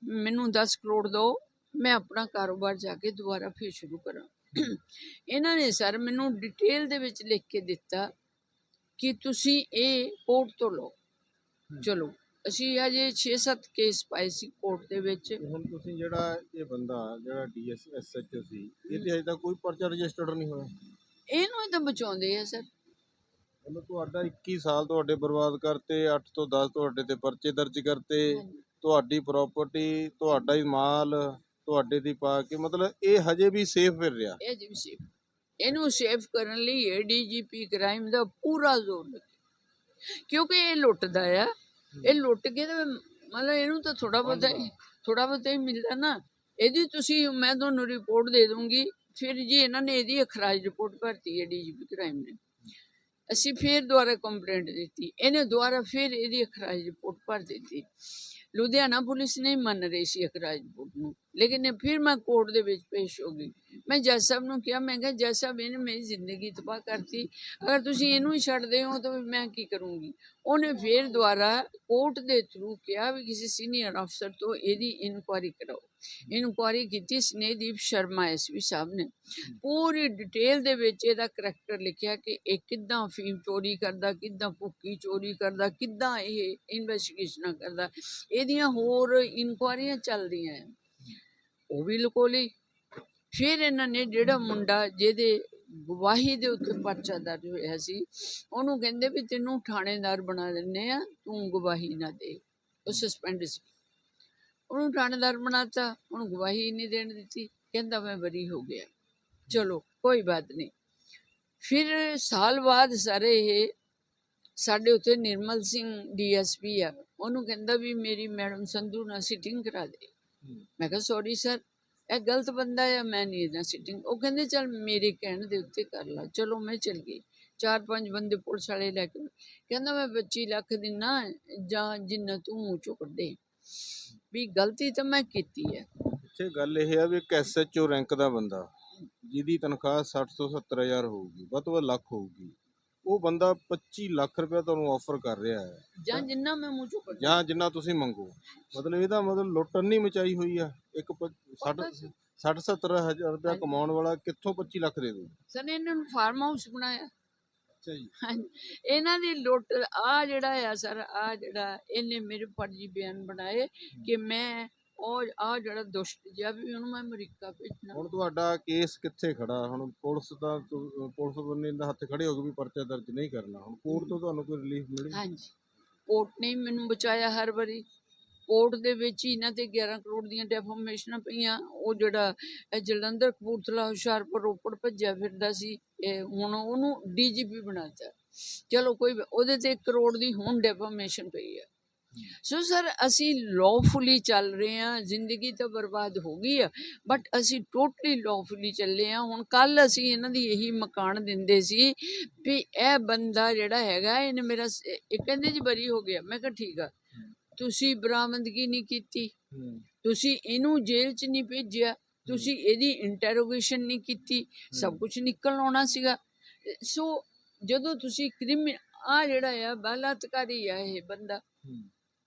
ਮੈਨੂੰ 10 ਕਰੋੜ ਦਿਓ। ਮੈਂ ਆਪਣਾ ਕਾਰੋਬਾਰ ਜਾ ਕੇ ਦੁਬਾਰਾ ਫਿਰ ਸ਼ੁਰੂ ਕਰਾਂ। ਇਹਨਾਂ ਨੇ ਸਰ ਮੈਨੂੰ ਡਿਟੇਲ ਦੇ ਵਿੱਚ ਲਿਖ ਕੇ ਦਿੱਤਾ ਕਿ ਤੁਸੀਂ ਇਹ ਕੋਰਟ ਤੋਂ ਲਓ। ਚਲੋ। ਅਸੀਂ ਅਜੇ 6-7 ਕੇਸ ਪਾਏ ਸੀ ਕੋਰਟ ਦੇ ਵਿੱਚ। ਹੁਣ ਤੁਸੀਂ ਜਿਹੜਾ ਇਹ ਬੰਦਾ ਜਿਹੜਾ ਡੀਐਸਐਸਐਚਓ ਸੀ ਇਹ ਤੇ ਅਜੇ ਤੱਕ ਕੋਈ ਪਰਚਾ ਰਜਿਸਟਰਡ ਨਹੀਂ ਹੋਇਆ? ਇਹਨੂੰ ਹੀ ਤਾਂ ਬਚਾਉਂਦੇ ਆ ਸਰ। ਮਤਲਬ ਤੁਹਾਡਾ 21 ਸਾਲ ਤੁਹਾਡੇ ਬਰਬਾਦ ਕਰਤੇ 8 ਤੋਂ 10 ਤੁਹਾਡੇ ਤੇ ਪਰਚੇ ਦਰਜ ਕਰਤੇ ਤੁਹਾਡੀ ਪ੍ਰਾਪਰਟੀ ਤੁਹਾਡਾ ਹੀ ਮਾਲ ਤੁਹਾਡੇ ਦੀ ਪਾ ਕੇ ਮਤਲਬ ਇਹ ਹਜੇ ਵੀ ਸੇਫ ਫਿਰ ਰਿਹਾ? ਇਹ ਜੀ ਸੇਫ ਇਹਨੂੰ ਸੇਫ ਕਰਨ ਲਈ ਏਡੀਜੀਪੀ ਕ੍ਰਾਈਮ ਦਾ ਪੂਰਾ ਜ਼ੋਰ ਲੱਗੇ ਕਿਉਂਕਿ ਇਹ ਲੁੱਟਦਾ ਆ। ਇਹ ਲੁੱਟ ਕੇ ਤੇ ਮਤਲਬ ਇਹਨੂੰ ਤਾਂ ਥੋੜਾ ਬਹੁਤਾ ਥੋੜਾ ਬਹੁਤਾ ਹੀ ਮਿਲਦਾ ਨਾ। ਇਹਦੀ ਤੁਸੀਂ, ਮੈਂ ਤੁਹਾਨੂੰ ਰਿਪੋਰਟ ਦੇ ਦੂੰਗੀ ਫਿਰ ਜੀ ਇਹਨਾਂ ਨੇ ਇਹਦੀ ਅਖਰਾਜ ਰਿਪੋਰਟ ਭਰਤੀ ਹੈ ਡੀਜੀਪੀ ਕ੍ਰਾਈਮ ਨੇ। ਅਸੀਂ ਫਿਰ ਦੁਬਾਰਾ ਕੰਪਲੇਂਟ ਦਿੱਤੀ। ਇਹਨੇ ਦੁਬਾਰਾ ਫਿਰ ਇਹਦੀ ਅਖਰਾਜ ਰਿਪੋਰਟ ਭਰ ਦਿੱਤੀ। ਲੁਧਿਆਣਾ ਪੁਲਿਸ ਨਹੀਂ ਮੰਨ ਰਹੀ ਸੀ ਅਖਰਾਜ ਰਿਪੋਰਟ ਨੂੰ। ਲੇਕਿਨ ਇਹ ਫਿਰ ਮੈਂ ਕੋਰਟ ਦੇ ਵਿੱਚ ਪੇਸ਼ ਹੋ ਗਈ। ਮੈਂ ਜੱਜ ਸਾਹਿਬ ਨੂੰ ਕਿਹਾ, ਮੈਂ ਕਿਹਾ, ਜੱਜ ਸਾਹਿਬ, ਇਹਨੇ ਮੇਰੀ ਜ਼ਿੰਦਗੀ ਤਬਾਹ ਕਰਤੀ। ਅਗਰ ਤੁਸੀਂ ਇਹਨੂੰ ਹੀ ਛੱਡਦੇ ਹੋ ਤਾਂ ਮੈਂ ਕੀ ਕਰੂੰਗੀ? ਉਹਨੇ ਫਿਰ ਦੁਬਾਰਾ ਕੋਰਟ ਦੇ ਥਰੂ ਕਿਹਾ ਵੀ ਕਿਸੇ ਸੀਨੀਅਰ ਅਫਸਰ ਤੋਂ ਇਹਦੀ ਇਨਕੁਆਇਰੀ ਕਰਾਓ। ਇਨਕੁਆਇਰੀ ਕੀਤੀ ਸਨੇਹਦੀਪ ਸ਼ਰਮਾ ਐਸਪੀ ਸਾਹਿਬ ਨੇ। ਪੂਰੀ ਡਿਟੇਲ ਦੇ ਵਿੱਚ ਇਹਦਾ ਕਰੈਕਟਰ ਲਿਖਿਆ ਕਿ ਇਹ ਕਿੱਦਾਂ ਫੀਮ ਚੋਰੀ ਕਰਦਾ, ਕਿੱਦਾਂ ਭੁੱਕੀ ਚੋਰੀ ਕਰਦਾ, ਕਿੱਦਾਂ ਇਹ ਇਨਵੈਸਟੀਗੇਸ਼ਨਾਂ ਕਰਦਾ। ਇਹਦੀਆਂ ਹੋਰ ਇਨਕੁਆਇਰੀਆਂ ਚੱਲਦੀਆਂ ਹੈ। ਉਹ ਵੀ ਲੁਕੋ ਲਈ। ਫਿਰ ਇਹਨਾਂ ਨੇ ਜਿਹੜਾ ਮੁੰਡਾ ਜਿਹਦੇ ਗਵਾਹੀ ਦੇ ਉੱਤੇ ਪਰਚਾ ਦਰਜ ਹੋਇਆ ਸੀ, ਉਹਨੂੰ ਕਹਿੰਦੇ ਵੀ ਤੈਨੂੰ ਥਾਣੇਦਾਰ ਬਣਾ ਦਿੰਨੇ ਆ, ਤੂੰ ਗਵਾਹੀ ਨਾ ਦੇ। ਉਹ ਸਸਪੈਂਡ ਸੀ। ਉਹਨੂੰ ਥਾਣੇਦਾਰ ਬਣਾਤਾ, ਉਹਨੂੰ ਗਵਾਹੀ ਨਹੀਂ ਦੇਣ ਦਿੱਤੀ। ਕਹਿੰਦਾ ਮੈਂ ਬਰੀ ਹੋ ਗਿਆ। ਚਲੋ, ਕੋਈ ਬਾਤ ਨਹੀਂ। ਫਿਰ ਸਾਲ ਬਾਅਦ ਸਾਰੇ ਇਹ ਸਾਡੇ ਉੱਤੇ ਨਿਰਮਲ ਸਿੰਘ ਡੀਐਸਪੀ ਆ, ਉਹਨੂੰ ਕਹਿੰਦਾ ਵੀ ਮੇਰੀ ਮੈਡਮ ਸੰਧੂ ਨਾਲ ਸਿਟਿੰਗ ਕਰਾ ਦੇ। ਮੈਂ ਕਿਹਾ ਸੌਰੀ ਸਰ ਇਹ ਗਲਤ ਬੰਦਾ ਹੈ ਮੈਂ ਨਹੀਂ ਇਹਦਾ ਸਿਟਿੰਗ ਉਹ ਕਹਿੰਦੇ, ਚਲ ਮੇਰੇ ਕਹਿਣ ਦੇ ਉੱਤੇ ਕਰ ਲਾ। ਚਲੋ, ਮੈਂ ਚਲ ਗਈ। ਚਾਰ ਪੰਜ ਬੰਦੇ ਪੁਲਿਸ ਵਾਲੇ ਲੈ ਕੇ ਕਹਿੰਦਾ, ਮੈਂ 25 ਲੱਖ ਦਿਨਾ ਜਾਂ ਜਿੰਨਾ ਤੂੰ ਮੂੰਹ ਚੋਂ ਕੱਢੇ। ਵੀ ਗਲਤੀ ਤਾਂ ਮੈਂ ਕੀਤੀ ਹੈ। ਇੱਥੇ ਗੱਲ ਇਹ ਹੈ ਵੀ ਇੱਕ ਐਸਐਚਓ ਰੈਂਕ ਦਾ ਬੰਦਾ, ਜਿਹਦੀ ਤਨਖਾਹ 60 ਤੋਂ 70 ਹਜ਼ਾਰ ਹੋਊਗੀ, ਵੱਧ ਤੋਂ ਵੱਧ ਲੱਖ ਹੋਊਗੀ। ਉਹ ਬੰਦਾ 25 ਲੱਖ ਰੁਪਏ ਤੁਹਾਨੂੰ ਆਫਰ ਕਰ ਰਿਹਾ ਹੈ। ਜਾਂ ਜਿੰਨਾ ਮੈਂ ਮੂੰਹ ਚੋਂ ਕੱਢਿਆ ਜਾਂ ਜਿੰਨਾ ਤੁਸੀਂ ਮੰਗੋ। ਮਤਲਬ ਇਹਦਾ ਮਤਲਬ ਲੁੱਟਣ ਨਹੀਂ ਮਚਾਈ ਹੋਈ ਆ। ਇੱਕ 60 60 70 ਹਜ਼ਾਰ ਰੁਪਏ ਹਾਂਜੀ। ਕਮਾਉਣ ਵਾਲਾ ਕਿੱਥੋਂ 25 ਲੱਖ ਦੇ ਦੂ ਸਰ ਨੇ ਇਹਨਾਂ ਨੂੰ ਫਾਰਮ ਹਾਊਸ ਬਣਾਇਆ। ਅੱਛਾ ਜੀ। ਇਹਨਾਂ ਦੀ ਲੁੱਟ ਆ ਜਿਹੜਾ ਆ ਸਰ ਆ ਜਿਹੜਾ ਇਹਨੇ ਮੇਰੇ ਫਰਜ਼ੀ ਬਿਆਨ ਬਣਾਏ ਕਿ ਮੈਂ ਉਹ ਆ ਜਿਹੜਾ ਦੁਸ਼ਟ ਜਿਹਾ ਵੀ ਉਹਨੂੰ ਮੈਂ ਅਮਰੀਕਾ ਭੇਜਣਾ। ਹੁਣ ਤੁਹਾਡਾ ਕੇਸ ਕਿੱਥੇ ਖੜਾ? ਹੁਣ ਪੁਲਿਸ ਦਾ ਤੁ- ਪੁਲਿਸ ਬੰਨੇ ਦਾ ਹੱਥ ਖੜੇ ਹੋ ਗਏ ਵੀ ਪਰਚਾ ਦਰਜ ਨਹੀਂ ਕਰਨਾ। ਹੁਣ ਕੋਰਟ ਤੋਂ ਤੁਹਾਨੂੰ ਕੋਈ ਰਿਲੀਫ ਮਿਲੀ? ਹਾਂਜੀ। ਕੋਰਟ ਨੇ ਹੀ ਮੈਨੂੰ ਬਚਾਇਆ ਹਰ ਵਾਰੀ। ਕੋਰਟ ਦੇ ਵਿੱਚ ਹੀ ਇਹਨਾਂ ਤੇ 11 ਕਰੋੜ ਦੀਆਂ ਡੈਫਾਮੇਸ਼ਨਾਂ ਪਈਆਂ। ਉਹ ਜਿਹੜਾ ਇਹ ਜਲੰਧਰ ਕਪੂਰਥਲਾ ਹੁਸ਼ਿਆਰਪੁਰ ਰੋਪੜ ਭੱਜਿਆ ਫਿਰਦਾ ਸੀ। ਇਹ ਹੁਣ ਉਹਨੂੰ ਡੀਜੀਪੀ ਬਣਾਤਾ। ਚਲੋ ਕੋਈ ਉਹਦੇ ਤੇ 1 ਕਰੋੜ ਦੀ ਹੁਣ ਡੈਫਾਮੇਸ਼ਨ ਪਈ ਹੈ ਸੋ ਸਰ ਅਸੀਂ ਲawfully ਚੱਲ ਰਹੇ ਹਾਂ ਜ਼ਿੰਦਗੀ ਤਾਂ ਬਰਬਾਦ ਹੋ ਗਈ ਆ ਬਟ ਅਸੀਂ ਟੋਟਲੀ lawfully ਚੱਲੇ ਹਾਂ। ਹੁਣ ਕੱਲ ਅਸੀਂ ਇਹਨਾਂ ਦੀ ਇਹੀ ਮਕਾਨ ਦਿੰਦੇ ਸੀ ਵੀ ਇਹ ਬੰਦਾ ਜਿਹੜਾ ਹੈਗਾ ਇਹਨੇ ਮੇਰਾ ਇਹ ਕਹਿੰਦੇ ਜੀ ਬਰੀ ਹੋ ਗਿਆ। ਮੈਂ ਕਿਹਾ ਠੀਕ ਆ। ਤੁਸੀਂ ਬਰਾਮਦਗੀ ਨਹੀਂ ਕੀਤੀ। ਤੁਸੀਂ ਇਹਨੂੰ ਜੇਲ੍ਹ 'ਚ ਨਹੀਂ ਭੇਜਿਆ। ਤੁਸੀਂ ਇਹਦੀ ਇੰਟਰੋਗੇਸ਼ਨ ਨਹੀਂ ਕੀਤੀ। ਸਭ ਕੁਝ ਨਿਕਲ ਆਉਣਾ ਸੀਗਾ। ਸੋ ਜਦੋਂ ਤੁਸੀਂ ਕ੍ਰਿਮੀ ਆ ਜਿਹੜਾ ਆ ਬਲਾਤਕਾਰੀ ਆ ਇਹ ਬੰਦਾ।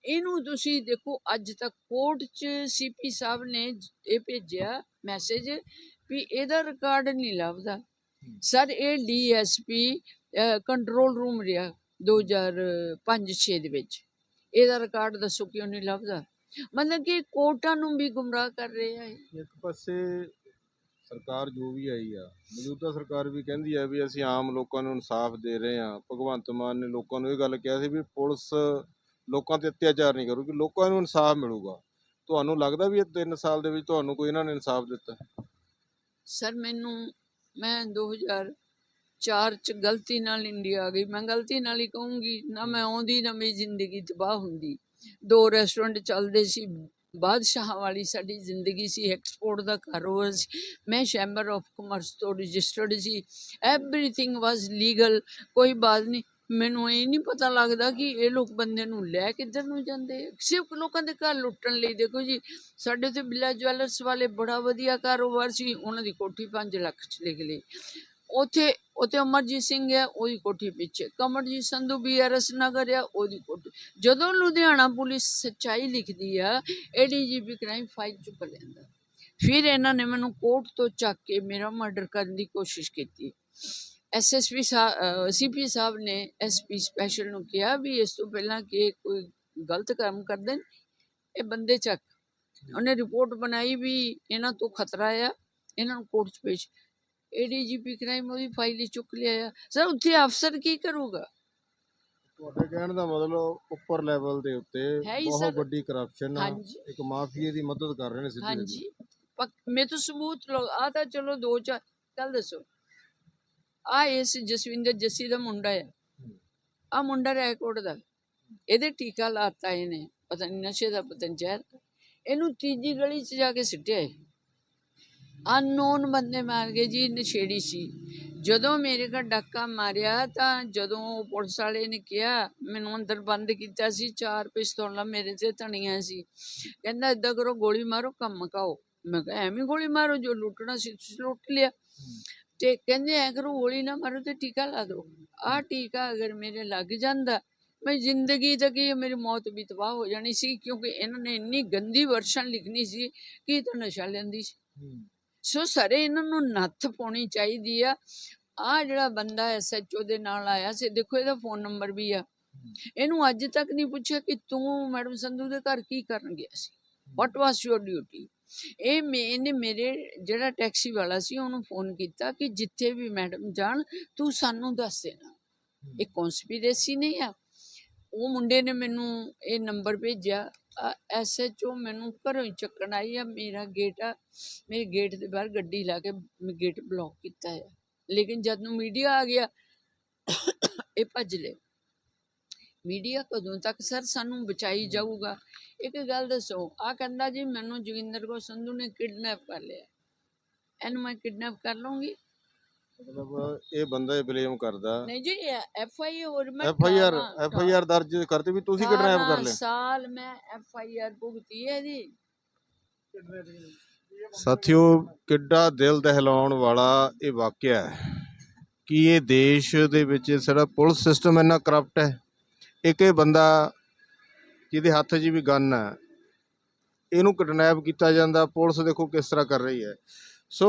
ਇਹਨੂੰ ਤੁਸੀਂ ਦੇਖੋ ਅੱਜ ਤੱਕ ਕੋਰਟ 'ਚ ਸੀਪੀ ਸਾਹਿਬ ਨੇ ਇਹ ਭੇਜਿਆ ਮੈਸੇਜ ਵੀ ਇਹਦਾ ਰਿਕਾਰਡ ਨਹੀਂ ਲੱਭਦਾ। ਸਰ ਇਹ ਡੀਐਸਪੀ ਕੰਟਰੋਲ ਰੂਮ ਰਿਹਾ 2005-6 ਦੇ ਵਿੱਚ। ਇਹਦਾ ਰਿਕਾਰਡ ਦੱਸੋ ਕਿਉਂ ਨਹੀਂ ਲੱਭਦਾ? ਮਤਲਬ ਕਿ ਕੋਰਟਾਂ ਨੂੰ ਵੀ ਗੁੰਮਰਾਹ ਕਰ ਰਹੇ ਆ। ਇੱਕ ਪਾਸੇ ਸਰਕਾਰ ਜੋ ਵੀ ਆਈ ਆ ਮੌਜੂਦਾ ਸਰਕਾਰ ਵੀ ਕਹਿੰਦੀ ਆ ਵੀ ਅਸੀਂ ਆਮ ਲੋਕਾਂ ਨੂੰ ਇਨਸਾਫ ਦੇ ਰਹੇ ਆ ਭਗਵੰਤ ਮਾਨ ਨੇ ਲੋਕਾਂ ਨੂੰ ਇਹ ਗੱਲ ਕਿਹਾ ਸੀ ਵੀ ਪੁਲਿਸ ਲੋਕਾਂ ਤੇ ਅਤਿਆਚਾਰ ਨਹੀਂ ਕਰੂਗੀ, ਲੋਕਾਂ ਨੂੰ ਇਨਸਾਫ ਮਿਲੂਗਾ। ਤੁਹਾਨੂੰ ਲੱਗਦਾ ਵੀ ਇਹ 3 ਸਾਲ ਦੇ ਵਿੱਚ ਤੁਹਾਨੂੰ ਕੋਈ ਇਹਨਾਂ ਨੇ ਇਨਸਾਫ ਦਿੱਤਾ? ਸਰ, ਮੈਨੂੰ, ਮੈਂ 2004 ਚ ਗਲਤੀ ਨਾਲ ਇੰਡੀਆ ਆ ਗਈ। ਮੈਂ ਗਲਤੀ ਨਾਲ ਹੀ ਕਹੂੰਗੀ, ਨਾ ਮੈਂ ਆਉਂਦੀ, ਨਾ ਮੇਰੀ ਜ਼ਿੰਦਗੀ ਤਬਾਹ ਹੁੰਦੀ। ਦੋ ਰੈਸਟੋਰੈਂਟ ਚੱਲਦੇ ਸੀ, ਬਾਦਸ਼ਾਹਾਂ ਵਾਲੀ ਸਾਡੀ ਜ਼ਿੰਦਗੀ ਸੀ ਐਕਸਪੋਰਟ ਦਾ ਕਾਰੋਬਾਰ ਸੀ। ਮੈਂ ਚੈਂਬਰ ਆਫ ਕਮਰਸ ਤੋਂ ਰਜਿਸਟਰਡ ਸੀ। ਐਵਰੀਥਿੰਗ ਵਾਸ ਲੀਗਲ ਕੋਈ ਬਾਤ ਨਹੀਂ। ਮੈਨੂੰ ਇਹ ਨਹੀਂ ਪਤਾ ਲੱਗਦਾ ਕਿ ਇਹ ਲੋਕ ਬੰਦੇ ਨੂੰ ਲੈ ਕਿੱਧਰ ਨੂੰ ਜਾਂਦੇ ਸਿਰਫ ਲੋਕਾਂ ਦੇ ਘਰ ਲੁੱਟਣ ਲਈ। ਦੇਖੋ ਜੀ, ਸਾਡੇ ਤੇ ਬਿੱਲਾ ਜਵੈਲਰਸ ਵਾਲੇ ਬੜਾ ਵਧੀਆ ਕਾਰੋਬਾਰ ਸੀ, ਉਹਨਾਂ ਦੀ ਕੋਠੀ 5 ਲੱਖ ਚ ਲਿਖ ਲਈ। ਉੱਥੇ ਉੱਥੇ ਅਮਰਜੀਤ ਸਿੰਘ ਹੈ, ਉਹਦੀ ਕੋਠੀ ਪਿੱਛੇ। ਕਮਰਜੀਤ ਸੰਧੂ ਬੀਆਰਐਸ ਨਗਰ ਆ, ਉਹਦੀ ਕੋਠੀ। ਜਦੋਂ ਲੁਧਿਆਣਾ ਪੁਲਿਸ ਸੱਚਾਈ ਲਿਖਦੀ ਆ ਏਡੀਜੀਪੀ ਕ੍ਰਾਈਮ ਫਾਈਲ ਚੁੱਕ ਲੈਂਦਾ। ਫਿਰ ਇਹਨਾਂ ਨੇ ਮੈਨੂੰ ਕੋਰਟ ਤੋਂ ਚੱਕ ਕੇ ਮੇਰਾ ਮਰਡਰ ਕਰਨ ਦੀ ਕੋਸ਼ਿਸ਼ ਕੀਤੀ। ਐਸਐਸਪੀ ਸਾਹਿਬ ਸੀਪੀ ਸਾਹਿਬ ਨੇ ਐਸਪੀ ਸਪੈਸ਼ਲ ਨੂੰ ਕਿਹਾ ਵੀ ਇਸ ਤੋਂ ਪਹਿਲਾਂ ਕਿ ਕੋਈ ਗਲਤ ਕੰਮ ਕਰਦੇ ਨੇ ਇਹ ਬੰਦੇ ਚੱਕ। ਉਹਨੇ ਰਿਪੋਰਟ ਬਣਾਈ ਵੀ ਇਹਨਾਂ ਤੋਂ ਖਤਰਾ ਆ ਇਹਨਾਂ ਨੂੰ ਕੋਰਟ 'ਚ ਪੇਸ਼। ਏਡੀਜੀਪੀ ਕ੍ਰਾਈਮ ਉਹਦੀ ਫਾਈਲ ਹੀ ਚੁੱਕ ਲਿਆ ਆ। ਸਰ ਉੱਥੇ ਅਫਸਰ ਕੀ ਕਰੂਗਾ? ਤੁਹਾਡੇ ਕਹਿਣ ਦਾ ਮਤਲਬ ਉੱਪਰ ਲੈਵਲ ਦੇ ਉੱਤੇ ਬਹੁਤ। ਵੱਡੀ ਕਰਪਸ਼ਨ ਆ। ਇੱਕ ਮਾਫੀਏ ਦੀ ਮਦਦ ਕਰ ਰਹੇ ਨੇ ਸਿੱਧੀ ਹਾਂਜੀ। ਪੱਕ ਮੈਂ ਤਾਂ ਸਬੂਤ ਲੋ ਆ ਤਾਂ ਚਲੋ ਦੋ ਚਾਰ ਕੱਲ ਦੱਸੋ। ਆ ਇਸ ਜਸਵਿੰਦਰ ਜੱਸੀ ਦਾ ਮੁੰਡਾ ਆ ਆ ਮੁੰਡਾ ਰੈਕੋਰਡ ਦਾ ਇਹਦੇ ਟੀਕਾ ਲਾਤਾ ਇਹਨੇ ਪਤਾ ਨਹੀਂ ਨਸ਼ੇ ਦਾ ਪਤਾ ਨਹੀਂ ਜ਼ਹਿਰ। ਇਹਨੂੰ ਤੀਜੀ ਗਲੀ 'ਚ ਜਾ ਕੇ ਸਿੱਟਿਆ ਅਨਨੋਨ ਬੰਦੇ ਮਾਰ ਗਏ ਜੀ ਨਸ਼ੇੜੀ ਸੀ ਜਦੋਂ ਮੇਰੇ ਘਰ ਡਾਕਾ ਮਾਰਿਆ ਤਾਂ ਜਦੋਂ ਉਹ ਪੁਲਿਸ ਵਾਲੇ ਨੇ ਕਿਹਾ ਮੈਨੂੰ ਅੰਦਰ ਬੰਦ ਕੀਤਾ ਸੀ ਚਾਰ ਪਿਸਤੌਲਾਂ ਮੇਰੇ ਤੇ ਧਣੀਆਂ ਸੀ ਕਹਿੰਦਾ ਏਦਾਂ ਕਰੋ ਗੋਲੀ ਮਾਰੋ ਕੰਮ ਮਕਾਓ ਮੈਂ ਕਿਹਾ ਐਵੇਂ ਗੋਲੀ ਮਾਰੋ ਜੋ ਲੁੱਟਣਾ ਸੀ ਤੁਸੀਂ ਲੁੱਟ ਲਿਆ ਤੇ ਕਹਿੰਦੇ ਐ ਕਰੋ ਗੋਲੀ ਨਾ ਮਾਰੋ ਤੇ ਟੀਕਾ ਲਾ ਦਿਓ। ਆਹ ਟੀਕਾ ਅਗਰ ਮੇਰੇ ਲੱਗ ਜਾਂਦਾ ਮੈਂ ਜ਼ਿੰਦਗੀ ਤੱਕ ਹੀ ਮੇਰੀ ਮੌਤ ਵੀ ਤਬਾਹ ਹੋ ਜਾਣੀ ਸੀ ਕਿਉਂਕਿ ਇਹਨਾਂ ਨੇ ਇੰਨੀ ਗੰਦੀ ਵਰਸ਼ਨ ਲਿਖਣੀ ਸੀ ਕਿ ਇਹ ਤਾਂ ਨਸ਼ਾ ਲੈਂਦੀ ਸੀ। ਸੋ ਸਾਰੇ ਇਹਨਾਂ ਨੂੰ ਨੱਥ ਪਾਉਣੀ ਚਾਹੀਦੀ ਆ। ਆ ਜਿਹੜਾ ਬੰਦਾ ਐਸਐਚਓ ਦੇ ਨਾਲ ਆਇਆ ਸੀ ਦੇਖੋ ਇਹਦਾ ਫੋਨ ਨੰਬਰ ਵੀ ਆ। ਇਹਨੂੰ ਅੱਜ ਤੱਕ ਨਹੀਂ ਪੁੱਛਿਆ ਕਿ ਤੂੰ ਮੈਡਮ ਸੰਧੂ ਦੇ ਘਰ ਕੀ ਕਰਨ ਗਿਆ ਸੀ। ਵਾਟ ਵਾਸ ਯੋਰ ਡਿਊਟੀ ਇਹ ਮੇ- ਇਹਨੇ ਮੇਰੇ ਜਿਹੜਾ ਟੈਕਸੀ ਵਾਲਾ ਸੀ ਉਹਨੂੰ ਫੋਨ ਕੀਤਾ ਕਿ ਜਿੱਥੇ ਵੀ ਮੈਡਮ ਜਾਣ ਤੂੰ ਸਾਨੂੰ ਦੱਸ ਦੇਣਾ। ਇਹ ਕਨਸਪੀਰੇਸੀ ਨਹੀਂ ਆ? ਉਹ ਮੁੰਡੇ ਨੇ ਮੈਨੂੰ ਇਹ ਨੰਬਰ ਭੇਜਿਆ। ਐਸਐਚਓ ਮੈਨੂੰ ਘਰੋਂ ਹੀ ਚੱਕਣ ਆਈ ਆ। ਮੇਰਾ ਗੇਟ ਆ ਮੇਰੇ ਗੇਟ ਦੇ ਬਾਹਰ ਗੱਡੀ ਲਾ ਕੇ ਮੈਂ ਗੇਟ ਬਲੌਕ ਕੀਤਾ ਹੈ ਲੇਕਿਨ ਜਦ ਨੂੰ ਮੀਡੀਆ ਆ ਗਿਆ ਇਹ ਭੱਜ ਲਏ। ਮੀਡੀਆ ਕਦੋਂ ਤੱਕ? ਸਰ ਸਾਨੂੰ ਬਚਾਈ ਜਾਊਗਾ। ਇੱਕ ਗੱਲ ਦੱਸੋ ਆ ਕਹਿੰਦਾ ਜੀ ਮੈਨੂੰ ਜੋਗਿੰਦਰ ਕੋ ਸੰਧੂ ਨੇ ਕਿਡਨੈਪ ਕਰ ਲਿਆ। ਇਹਨੂੰ ਮੈਂ ਕਿਡਨੈਪ ਕਰ ਲਵਾਂਗੀ ਮਤਲਬ ਇਹ ਬੰਦਾ ਇਹ ਬਲੇਮ ਕਰਦਾ। ਨਹੀਂ ਜੀ ਐਫ ਆਈ ਆਰ ਮੈਂ F I R F I R ਦਰਜ ਕਰਤੇ ਵੀ ਤੁਸੀਂ ਕਿਡਨੈਪ ਕਰ ਲਿਆ। ਸਾਲ ਮੈਂ ਐਫ ਆਈ ਆਰ ਭੁਗਤੀ ਹੈ ਜੀ। ਸਾਥੀਓ ਕਿੱਡਾ ਦਿਲ ਦਹਿਲਾਉਣ ਵਾਲਾ ਇਹ ਵਾਕਿਆ ਹੈ ਕਿ ਇਹ ਦੇਸ਼ ਦੇ ਵਿੱਚ ਸਾਡਾ ਪੁਲਿਸ ਸਿਸਟਮ ਇੰਨਾ ਕਰਪਟ ਹੈ। ਇੱਕ ਇਹ ਬੰਦਾ ਜਿਹਦੇ ਹੱਥ 'ਚ ਵੀ ਗਨ ਹੈ ਇਹਨੂੰ ਕਿਡਨੈਪ ਕੀਤਾ ਜਾਂਦਾ ਪੁਲਿਸ ਦੇਖੋ ਕਿਸ ਤਰ੍ਹਾਂ ਕਰ ਰਹੀ ਹੈ। ਸੋ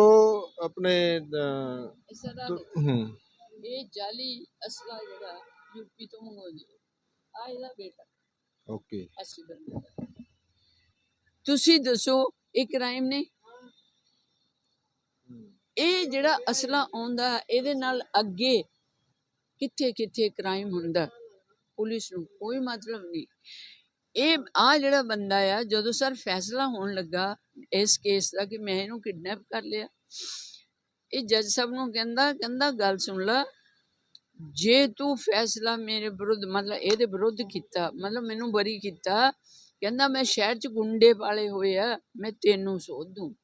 ਆਪਣੇ ਹੂੰ। ਇਹ ਜਾਲੀ ਅਸਲਾ ਜਿਹੜਾ ਯੂਪੀ ਤੋਂ ਮੰਗਵਾਉਂਦੇ ਆ। ਇਹਦਾ ਬੇਟਾ। ਓਕੇ ਤੁਸੀਂ ਦੱਸੋ ਇਹ ਕ੍ਰਾਈਮ ਨੇ? ਇਹ ਜਿਹੜਾ ਅਸਲਾ ਆਉਂਦਾ ਇਹਦੇ ਨਾਲ ਅੱਗੇ ਕਿੱਥੇ ਕਿੱਥੇ ਕ੍ਰਾਈਮ ਹੁੰਦਾ? ਪੁਲਿਸ ਨੂੰ ਕੋਈ ਮਤਲਬ ਨਹੀਂ। ਇਹ ਆ ਜਿਹੜਾ ਬੰਦਾ ਆ, ਜਦੋਂ ਸਰ ਫੈਸਲਾ ਹੋਣ ਲੱਗਾ ਇਸ ਕੇਸ ਦਾ ਕਿ ਮੈਂ ਇਹਨੂੰ ਕਿਡਨੈਪ ਕਰ ਲਿਆ, ਇਹ ਜੱਜ ਸਾਹਿਬ ਨੂੰ ਕਹਿੰਦਾ ਕਹਿੰਦਾ ਗੱਲ ਸੁਣ ਲੈ, ਜੇ ਤੂੰ ਫੈਸਲਾ ਮੇਰੇ ਵਿਰੁੱਧ, ਮਤਲਬ ਇਹਦੇ ਵਿਰੁੱਧ ਕੀਤਾ, ਮਤਲਬ ਮੈਨੂੰ ਬਰੀ ਕੀਤਾ, ਕਹਿੰਦਾ ਮੈਂ ਸ਼ਹਿਰ ਚ ਗੁੰਡੇ ਪਾਲੇ ਹੋਏ ਆ, ਮੈਂ ਤੈਨੂੰ ਸੋਧ। ਦੂੰ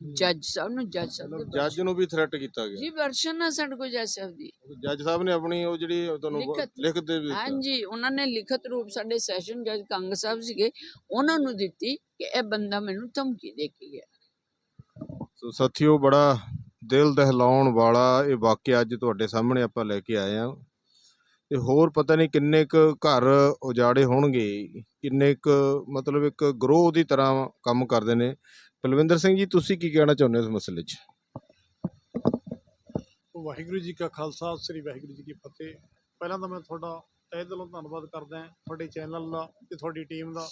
ਜੱਜ ਸਾਹਿਬ ਨੂੰ ਜੱਜ ਸਾਹਿਬ ਦੇ ਜੱਜ ਨੂੰ ਵੀ ਥ੍ਰੈਟ ਕੀਤਾ ਗਿਆ। ਜੀ ਵਰਸ਼ਨ ਨਾ ਸਾਡੇ ਕੋਲ ਜੱਜ ਸਾਹਿਬ ਦੀ। ਜੱਜ ਸਾਹਿਬ ਨੇ ਆਪਣੀ ਉਹ ਜਿਹੜੀ ਤੁਹਾਨੂੰ ਲਿਖਤ। ਲਿਖ ਦੇ ਵੀ ਦਿੱਤਾ। ਹਾਂਜੀ ਉਹਨਾਂ ਨੇ ਲਿਖਤ ਰੂਪ ਸਾਡੇ ਸੈਸ਼ਨ ਜੱਜ ਕੰਗ ਸਾਹਿਬ ਸੀਗੇ ਉਹਨਾਂ ਨੂੰ ਦਿੱਤੀ ਕਿ ਇਹ ਬੰਦਾ ਮੈਨੂੰ ਧਮਕੀ ਦੇ ਕੇ ਗਿਆ। ਸੋ ਸਾਥੀਓ ਬੜਾ ਦਿਲ ਦਹਿਲਾਉਣ ਵਾਲਾ ਇਹ ਵਾਕਿਆ ਅੱਜ ਤੁਹਾਡੇ ਸਾਹਮਣੇ ਆਪਾਂ ਲੈ ਕੇ ਆਏ ਆ ਤੇ ਹੋਰ ਪਤਾ ਨਹੀਂ ਕਿੰਨੇ ਕੁ ਘਰ ਉਜਾੜੇ ਹੋਣਗੇ ਕਿੰਨੇ ਕੁ ਮਤਲਬ ਇੱਕ ਗਰੋਹ ਦੀ ਤਰ੍ਹਾਂ ਕੰਮ ਕਰਦੇ ਨੇ। ਬਲਵਿੰਦਰ ਸਿੰਘ ਜੀ, ਤੁਸੀਂ ਕੀ ਕਹਿਣਾ ਚਾਹੁੰਦੇ ਹੋ ਇਸ ਮਸਲੇ 'ਚ? ਵਾਹਿਗੁਰੂ ਜੀ ਕਾ ਖਾਲਸਾ, ਸ੍ਰੀ ਵਾਹਿਗੁਰੂ ਜੀ ਕੀ ਫਤਿਹ। ਪਹਿਲਾਂ ਤਾਂ ਮੈਂ ਤੁਹਾਡਾ ਤਹਿ ਦਿਲੋਂ ਧੰਨਵਾਦ ਕਰਦਾ ਹਾਂ, ਤੁਹਾਡੇ ਚੈਨਲ ਦਾ ਤੇ ਤੁਹਾਡੀ ਟੀਮ ਦਾ।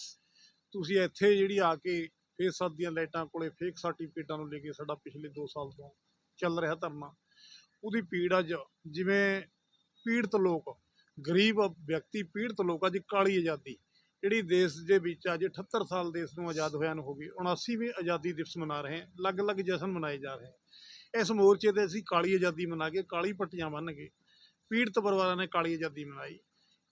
ਤੁਸੀਂ ਇੱਥੇ ਜਿਹੜੀ ਆ ਕੇ ਫੇਸਬੁੱਕ ਦੀਆਂ ਲਾਈਟਾਂ ਕੋਲੇ ਫੇਕ ਸਰਟੀਫਿਕੇਟਾਂ ਨੂੰ ਲੈ ਕੇ ਸਾਡਾ ਪਿਛਲੇ 2 ਸਾਲ ਤੋਂ ਚੱਲ ਰਿਹਾ ਧਰਨਾ, ਉਹਦੀ ਪੀੜ ਅੱਜ ਜਿਵੇਂ ਪੀੜਤ ਲੋਕ, ਗਰੀਬ ਵਿਅਕਤੀ ਪੀੜਤ ਲੋਕ ਅੱਜ ਕਾਲੀ ਆਜ਼ਾਦੀ। ਜਿਹੜੀ ਦੇਸ਼ ਦੇ ਵਿੱਚ ਅੱਜ 78 ਸਾਲ ਦੇਸ਼ ਨੂੰ ਆਜ਼ਾਦ ਹੋਇਆ ਨੂੰ ਹੋ ਗਈ 79ਵੀਂ ਆਜ਼ਾਦੀ ਦਿਵਸ ਮਨਾ ਰਹੇ ਹਾਂ, ਅਲੱਗ-ਅਲੱਗ ਜਸ਼ਨ ਮਨਾਏ ਜਾ ਰਹੇ ਹਨ ਇਸ ਮੋਰਚੇ ਤੇ ਅਸੀਂ ਕਾਲੀ ਆਜ਼ਾਦੀ ਮਨਾ ਕੇ ਕਾਲੀ ਪੱਟੀਆਂ ਬੰਨ੍ਹ ਕੇ ਪੀੜਤ ਪਰਿਵਾਰਾਂ ਨੇ ਕਾਲੀ ਆਜ਼ਾਦੀ ਮਨਾਈ।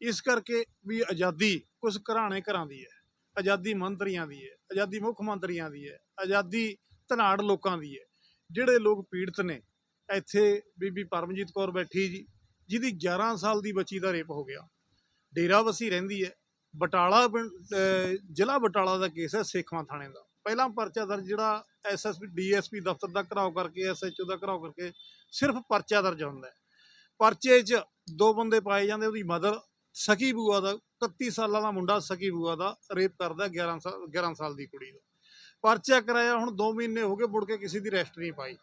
ਇਸ ਕਰਕੇ ਵੀ ਆਜ਼ਾਦੀ ਕੁਝ ਘਰਾਣੇ ਘਰਾਂ ਦੀ ਹੈ, ਆਜ਼ਾਦੀ ਮੰਤਰੀਆਂ ਦੀ ਹੈ, ਆਜ਼ਾਦੀ ਮੁੱਖ ਮੰਤਰੀਆਂ ਦੀ ਹੈ, ਆਜ਼ਾਦੀ ਧਨਾੜ ਲੋਕਾਂ ਦੀ ਹੈ। ਜਿਹੜੇ ਲੋਕ ਪੀੜਤ ਨੇ, ਇੱਥੇ ਬੀਬੀ ਪਰਮਜੀਤ ਕੌਰ ਬੈਠੀ ਜੀ, ਜਿਹਦੀ 11 ਸਾਲ ਦੀ ਬੱਚੀ ਦਾ ਰੇਪ ਹੋ ਗਿਆ। ਡੇਰਾਬੱਸੀ ਰਹਿੰਦੀ ਹੈ ਬਟਾਲਾ ਜ਼ਿਲ੍ਹਾ ਬਟਾਲਾ ਦਾ ਕੇਸ ਹੈ ਸੇਖਵਾਂ ਥਾਣੇ ਦਾ। ਪਹਿਲਾਂ ਪਰਚਾ ਦਰਜ ਜਿਹੜਾ ਐਸਐਸਪੀ ਡੀਐਸਪੀ ਦਫ਼ਤਰ ਦਾ ਘਰਾਓ ਕਰਕੇ ਐਸਐਚਓ ਦਾ ਘਰਾਓ ਕਰਕੇ ਸਿਰਫ ਪਰਚਾ ਦਰਜ ਹੁੰਦਾ ਪਰਚੇ 'ਚ ਦੋ ਬੰਦੇ ਪਾਏ ਜਾਂਦੇ, ਉਹਦੀ ਮਦਰ ਸਕੀ ਬੂਆ ਦਾ 31 ਸਾਲਾਂ ਦਾ ਮੁੰਡਾ ਸਕੀ ਬੂਆ ਦਾ, ਰੇਪ ਕਰਦਾ 11 ਸਾਲ 11 ਸਾਲ ਦੀ ਕੁੜੀ ਦਾ। ਪਰਚਾ ਕਰਾਇਆ ਹੁਣ 2 ਮਹੀਨੇ ਹੋ ਗਏ, ਮੁੜ ਕੇ ਕਿਸੇ ਦੀ ਰੈਸਟ ਨਹੀਂ ਪਾਈ।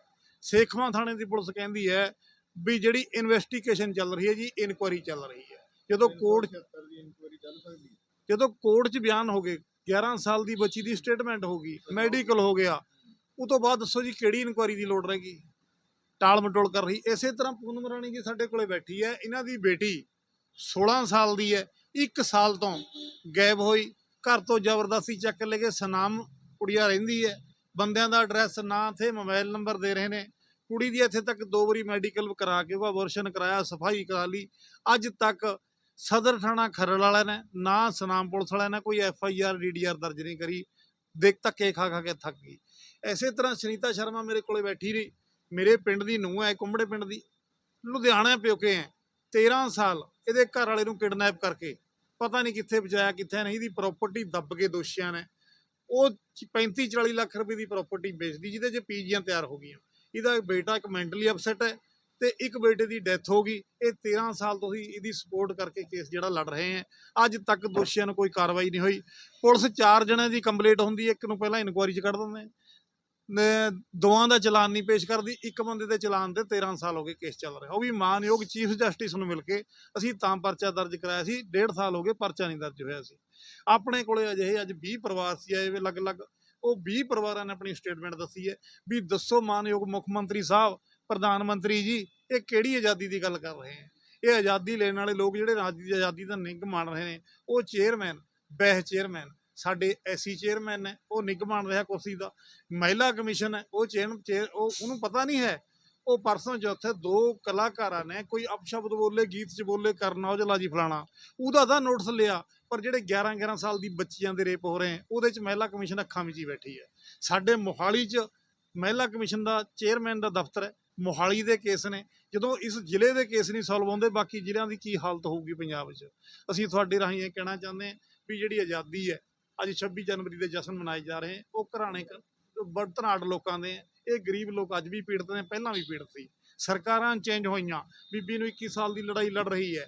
ਸੇਖਵਾਂ ਥਾਣੇ ਦੀ ਪੁਲਿਸ ਕਹਿੰਦੀ ਹੈ ਵੀ ਜਿਹੜੀ ਇਨਵੈਸਟੀਗੇਸ਼ਨ ਚੱਲ ਰਹੀ ਹੈ ਜੀ ਇਨਕੁਆਇਰੀ ਚੱਲ ਰਹੀ ਹੈ। ਜਦੋਂ ਕੋਰਟ ਜਦੋਂ ਕੋਰਟ 'ਚ ਬਿਆਨ ਹੋ ਗਏ 11 ਸਾਲ ਦੀ ਬੱਚੀ ਦੀ ਸਟੇਟਮੈਂਟ ਹੋ ਗਈ ਮੈਡੀਕਲ ਹੋ ਗਿਆ ਉਹ ਤੋਂ ਬਾਅਦ ਦੱਸੋ ਜੀ ਕਿਹੜੀ ਇਨਕੁਆਇਰੀ ਦੀ ਲੋੜ ਰਹੇਗੀ ਟਾਲ ਮਟੋਲ ਕਰ ਰਹੀ। ਇਸੇ ਤਰ੍ਹਾਂ ਪੂਨਮ ਰਾਣੀ ਜੀ ਸਾਡੇ ਕੋਲੇ ਬੈਠੀ ਹੈ ਇਹਨਾਂ ਦੀ ਬੇਟੀ 16 ਸਾਲ ਦੀ ਹੈ 1 ਸਾਲ ਤੋਂ ਗਾਇਬ ਹੋਈ ਘਰ ਤੋਂ ਜ਼ਬਰਦਸਤੀ ਚੱਕ ਲੈ ਕੇ ਸਨਾਮ ਕੁੜੀਆ ਰਹਿੰਦੀ ਹੈ ਬੰਦਿਆਂ ਦਾ ਐਡਰੈਸ ਨਾਂ ਤੇ ਮੋਬਾਈਲ ਨੰਬਰ ਦੇ ਰਹੇ ਨੇ। ਕੁੜੀ ਦੀ ਇੱਥੇ ਤੱਕ ਦੋ ਵਾਰੀ ਮੈਡੀਕਲ ਕਰਾ ਕੇ ਉਹਦਾ ਅਬੋਰਸ਼ਨ ਕਰਾਇਆ ਸਫ਼ਾਈ ਕਰਾ ਲਈ। ਅੱਜ ਤੱਕ ਸਦਰ ਥਾਣਾ ਖਰੜ ਵਾਲਿਆਂ ਨੇ, ਨਾ ਸਨਾਮ ਪੁਲਿਸ ਵਾਲਿਆਂ ਨੇ ਕੋਈ F I R, D D R ਦਰਜ ਨਹੀਂ ਕਰੀ। ਦੇਖ ਧੱਕੇ ਖਾ ਖਾ ਕੇ ਥੱਕ ਗਈ। ਐਸੇ ਤਰ੍ਹਾਂ ਸੁਨੀਤਾ ਸ਼ਰਮਾ ਮੇਰੇ ਕੋਲੇ ਬੈਠੀ ਰਹੀ। ਮੇਰੇ ਪਿੰਡ ਦੀ ਨੂੰਹ ਹੈ, ਕੁੰਬੜੇ ਪਿੰਡ ਦੀ। ਲੁਧਿਆਣਾ ਪਿਓਕੇ ਹੈ 13 ਸਾਲ ਇਹਦੇ ਘਰ ਵਾਲੇ ਨੂੰ ਕਿਡਨੈਪ ਕਰਕੇ। ਪਤਾ ਨਹੀਂ ਕਿੱਥੇ ਪਹੁੰਚਾਇਆ ਕਿੱਥੇ ਨਹੀਂ, ਇਹਦੀ ਪ੍ਰਾਪਰਟੀ ਦੱਬ ਕੇ ਦੋਸ਼ੀਆਂ ਨੇ। ਉਹ 35 40 ਲੱਖ ਰੁਪਏ ਦੀ ਪ੍ਰਾਪਰਟੀ ਵੇਚਦੀ, ਜਿਹਦੇ 'ਚ ਪੀਜੀਆਂ ਤਿਆਰ ਹੋ ਗਈਆਂ। ਇਹਦਾ ਬੇਟਾ ਇੱਕ ਮੈਂਟਲੀ ਅਪਸੈਟ ਹੈ। ਤੇ ਇੱਕ ਬੇਟੇ ਦੀ ਡੈਥ ਹੋ ਗਈ। ਇਹ 13 ਸਾਲ ਤੋਂ ਹੀ ਇਹਦੀ ਸਪੋਰਟ ਕਰਕੇ ਕੇਸ ਜਿਹੜਾ ਲੜ ਰਹੇ ਹੈ। ਅੱਜ ਤੱਕ ਦੋਸ਼ੀਆਂ ਨੂੰ ਕੋਈ ਕਾਰਵਾਈ ਨਹੀਂ ਹੋਈ। ਪੁਲਿਸ ਚਾਰ ਜਣਿਆਂ ਦੀ ਕੰਪਲੀਟ ਹੁੰਦੀ ਹੈ। ਇੱਕ ਨੂੰ ਪਹਿਲਾਂ ਇਨਕੁਆਇਰੀ 'ਚ ਕੱਢ ਦਿੰਦੇ ਦੋਵਾਂ ਦਾ ਚਲਾਨ ਨਹੀਂ ਪੇਸ਼ ਕਰਦੀ। ਇੱਕ ਬੰਦੇ ਦੇ ਚਲਾਨ ਤੇ 13 ਸਾਲ ਹੋ ਗਏ ਕੇਸ ਚੱਲ ਰਿਹਾ। ਉਹ ਵੀ ਮਾਨਯੋਗ ਚੀਫ ਜਸਟਿਸ ਨੂੰ ਮਿਲ ਕੇ ਅਸੀਂ ਤਾਂ ਪਰਚਾ ਦਰਜ ਕਰਾਇਆ ਸੀ। ਡੇਢ ਸਾਲ ਹੋ ਗਏ ਪਰਚਾ ਨਹੀਂ ਦਰਜ ਹੋਇਆ ਸੀ। ਆਪਣੇ ਕੋਲੇ ਅਜਿਹੇ ਅੱਜ 20 ਪਰਿਵਾਰ ਸੀ ਆਏ ਵੇ ਅਲੱਗ-ਅਲੱਗ। ਉਹ 20 ਪਰਿਵਾਰਾਂ ਨੇ ਆਪਣੀ ਸਟੇਟਮੈਂਟ ਦੱਸੀ ਹੈ ਵੀ ਦੱਸੋ ਮਾਨਯੋਗ ਮੁੱਖ ਮੰਤਰੀ ਸਾਹਿਬ ਪ੍ਰਧਾਨ ਮੰਤਰੀ ਜੀ, ਇਹ ਕਿਹੜੀ ਆਜ਼ਾਦੀ ਦੀ ਗੱਲ ਕਰ ਰਹੇ ਹੈ? ਇਹ ਆਜ਼ਾਦੀ ਲੈਣ ਵਾਲੇ ਲੋਕ ਜਿਹੜੇ ਰਾਜ ਦੀ ਆਜ਼ਾਦੀ ਦਾ ਨਿੱਘ ਮਾਣ ਰਹੇ ਨੇ, ਉਹ ਚੇਅਰਮੈਨ ਬਹਿ ਚੇਅਰਮੈਨ ਸਾਡੇ ਐਸੀ ਚੇਅਰਮੈਨ ਨੇ, ਉਹ ਨਿੱਘ ਮਾਣ ਰਿਹਾ ਕੁਰਸੀ ਦਾ। ਮਹਿਲਾ ਕਮਿਸ਼ਨ ਹੈ, ਉਹ ਚੇਅਰ ਚੇਅਰ- ਉਹ, ਉਹਨੂੰ ਪਤਾ ਨਹੀਂ ਹੈ। ਉਹ ਪਰਸੋਂ ਚੌਥੇ ਦੋ ਕਲਾਕਾਰਾਂ ਨੇ ਕੋਈ ਅਪਸ਼ਬਦ ਬੋਲੇ, ਗੀਤ 'ਚ ਬੋਲੇ, ਕਰਨਾ ਔਜਲਾ ਜੀ ਫਲਾਣਾ। ਉਹਦਾ ਤਾਂ ਨੋਟਿਸ ਲਿਆ, ਪਰ ਜਿਹੜੇ 11 11 ਸਾਲ ਦੀ ਬੱਚੀਆਂ ਦੇ ਰੇਪ ਹੋ ਰਹੇ ਹੈ, ਉਹਦੇ 'ਚ ਮਹਿਲਾ ਕਮਿਸ਼ਨ ਅੱਖਾਂ ਵਿੱਚ ਹੀ ਬੈਠੀ ਹੈ। ਸਾਡੇ ਮੋਹਾਲੀ 'ਚ ਮਹਿਲਾ ਕਮਿਸ਼ਨ ਦਾ ਚੇਅਰਮੈਨ ਦਾ ਦਫ਼ਤਰ ਹੈ ਮੋਹਾਲੀ ਦੇ ਕੇਸ ਨੇ, ਜਦੋਂ ਇਸ ਜ਼ਿਲ੍ਹੇ ਦੇ ਕੇਸ ਨਹੀਂ ਸੋਲਵ ਹੁੰਦੇ, ਬਾਕੀ ਜ਼ਿਲ੍ਹਿਆਂ ਦੀ ਕੀ ਹਾਲਤ ਹੋਊਗੀ ਪੰਜਾਬ 'ਚ? ਅਸੀਂ ਤੁਹਾਡੇ ਰਾਹੀਂ ਇਹ ਕਹਿਣਾ ਚਾਹੁੰਦੇ ਹਾਂ ਵੀ ਜਿਹੜੀ ਆਜ਼ਾਦੀ ਹੈ, ਅੱਜ 26 ਜਨਵਰੀ ਦੇ ਜਸ਼ਨ ਮਨਾਏ ਜਾ ਰਹੇ ਹੈ ਉਹ ਘਰਾਣੇ ਕ- ਬੜਤਨਾਟ ਲੋਕਾਂ ਦੇ ਹੈ। ਇਹ ਗਰੀਬ ਲੋਕ ਅੱਜ ਵੀ ਪੀੜਤ ਨੇ, ਪਹਿਲਾਂ ਵੀ ਪੀੜਤ ਸੀ। ਸਰਕਾਰਾਂ ਚੇਂਜ ਹੋਈਆਂ, ਬੀਬੀ ਨੂੰ 21 ਸਾਲ ਦੀ ਲੜਾਈ ਲੜ ਰਹੀ ਹੈ।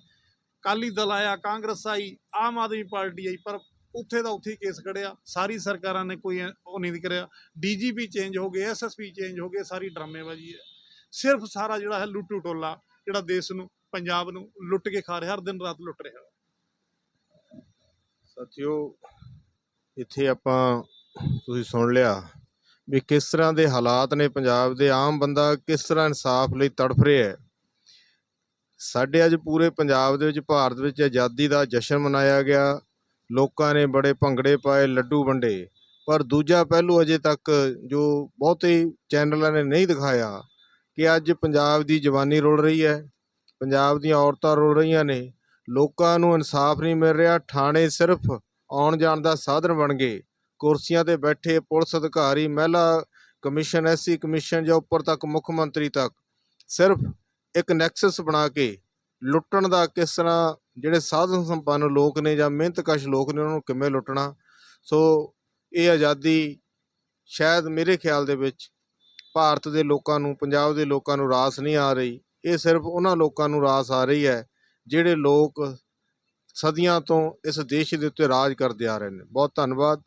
ਕਾਲੀ ਦਲ ਆਇਆ, ਕਾਂਗਰਸ ਆਈ, ਆਮ ਆਦਮੀ ਪਾਰਟੀ ਆਈ, ਪਰ ਉੱਥੇ ਦਾ ਉੱਥੇ ਹੀ ਕੇਸ ਖੜਿਆ, ਸਾਰੀ ਸਰਕਾਰਾਂ ਨੇ ਕੋਈ ਉਹ ਨਹੀਂ ਕਰਿਆ। ਡੀਜੀਪੀ ਚੇਂਜ ਹੋ ਗਏ ਐਸਐਸਪੀ ਚੇਂਜ ਹੋ ਗਏ, ਸਾਰੀ ਡਰਾਮੇਬਾਜ਼ੀ ਹੈ। ਸਿਰਫ ਸਾਰਾ ਜਿਹੜਾ ਹੈ ਲੁੱਟੂ ਟੋਲਾ ਜਿਹੜਾ ਦੇਸ਼ ਨੂੰ, ਪੰਜਾਬ ਨੂੰ ਲੁੱਟ ਕੇ ਖਾ ਰਿਹਾ, ਹਰ ਦਿਨ ਰਾਤ ਲੁੱਟ ਰਿਹਾ। ਸਾਥੀਓ, ਇੱਥੇ ਆਪਾਂ ਤੁਸੀਂ ਸੁਣ ਲਿਆ ਵੀ ਕਿਸ ਤਰ੍ਹਾਂ ਦੇ ਹਾਲਾਤ ਨੇ ਪੰਜਾਬ ਦੇ। ਆਮ ਬੰਦਾ ਕਿਸ ਤਰ੍ਹਾਂ ਇਨਸਾਫ ਲਈ ਤੜਫ ਰਿਹਾ ਹੈ? ਸਾਡੇ ਅੱਜ ਪੂਰੇ ਪੰਜਾਬ ਦੇ ਵਿੱਚ, ਭਾਰਤ ਵਿੱਚ ਆਜ਼ਾਦੀ ਦਾ ਜਸ਼ਨ ਮਨਾਇਆ ਗਿਆ। ਲੋਕਾਂ ਨੇ ਬੜੇ ਭੰਗੜੇ ਪਾਏ, ਲੱਡੂ ਵੰਡੇ। ਪਰ ਦੂਜਾ ਪਹਿਲੂ ਅਜੇ ਤੱਕ ਜੋ ਬਹੁਤੇ ਚੈਨਲਾਂ ਨੇ ਨਹੀਂ ਦਿਖਾਇਆ ਕਿ ਅੱਜ ਪੰਜਾਬ ਦੀ ਜਵਾਨੀ ਰੁਲ ਰਹੀ ਹੈ, ਪੰਜਾਬ ਦੀਆਂ ਔਰਤਾਂ ਰੁਲ ਰਹੀਆਂ ਨੇ, ਲੋਕਾਂ ਨੂੰ ਇਨਸਾਫ ਨਹੀਂ ਮਿਲ ਰਿਹਾ, ਥਾਣੇ ਸਿਰਫ ਆਉਣ ਜਾਣ ਦਾ ਸਾਧਨ ਬਣ ਗਏ, ਕੁਰਸੀਆਂ ਤੇ ਬੈਠੇ ਪੁਲਿਸ ਅਧਿਕਾਰੀ, ਮਹਿਲਾ ਕਮਿਸ਼ਨ, ਐਸਸੀ ਕਮਿਸ਼ਨ ਜਾਂ ਉੱਪਰ ਤੱਕ ਮੁੱਖ ਮੰਤਰੀ ਤੱਕ, ਸਿਰਫ ਇੱਕ ਨੈਕਸਸ ਬਣਾ ਕੇ ਲੁੱਟਣ ਦਾ ਕਿਸ ਤਰ੍ਹਾਂ, ਜਿਹੜੇ ਸਾਧਨ ਸੰਪੰਨ ਲੋਕ ਨੇ ਜਾਂ ਮਿਹਨਤਕਸ਼ ਲੋਕ ਨੇ ਉਹਨਾਂ ਨੂੰ ਕਿਵੇਂ ਲੁੱਟਣਾ, ਸੋ ਇਹ ਆਜ਼ਾਦੀ ਸ਼ਾਇਦ ਮੇਰੇ ਖਿਆਲ ਦੇ ਵਿੱਚ ਭਾਰਤ ਦੇ ਲੋਕਾਂ ਨੂੰ, ਪੰਜਾਬ ਦੇ ਲੋਕਾਂ ਨੂੰ ਰਾਸ ਨਹੀਂ ਆ ਰਹੀ। ਇਹ ਸਿਰਫ ਉਹਨਾਂ ਲੋਕਾਂ ਨੂੰ ਰਾਸ ਆ ਰਹੀ ਹੈ, ਜਿਹੜੇ ਲੋਕ ਸਦੀਆਂ ਤੋਂ ਇਸ ਦੇਸ਼ ਦੇ ਉੱਤੇ ਰਾਜ ਕਰਦੇ ਆ ਰਹੇ ਨੇ। ਬਹੁਤ ਧੰਨਵਾਦ।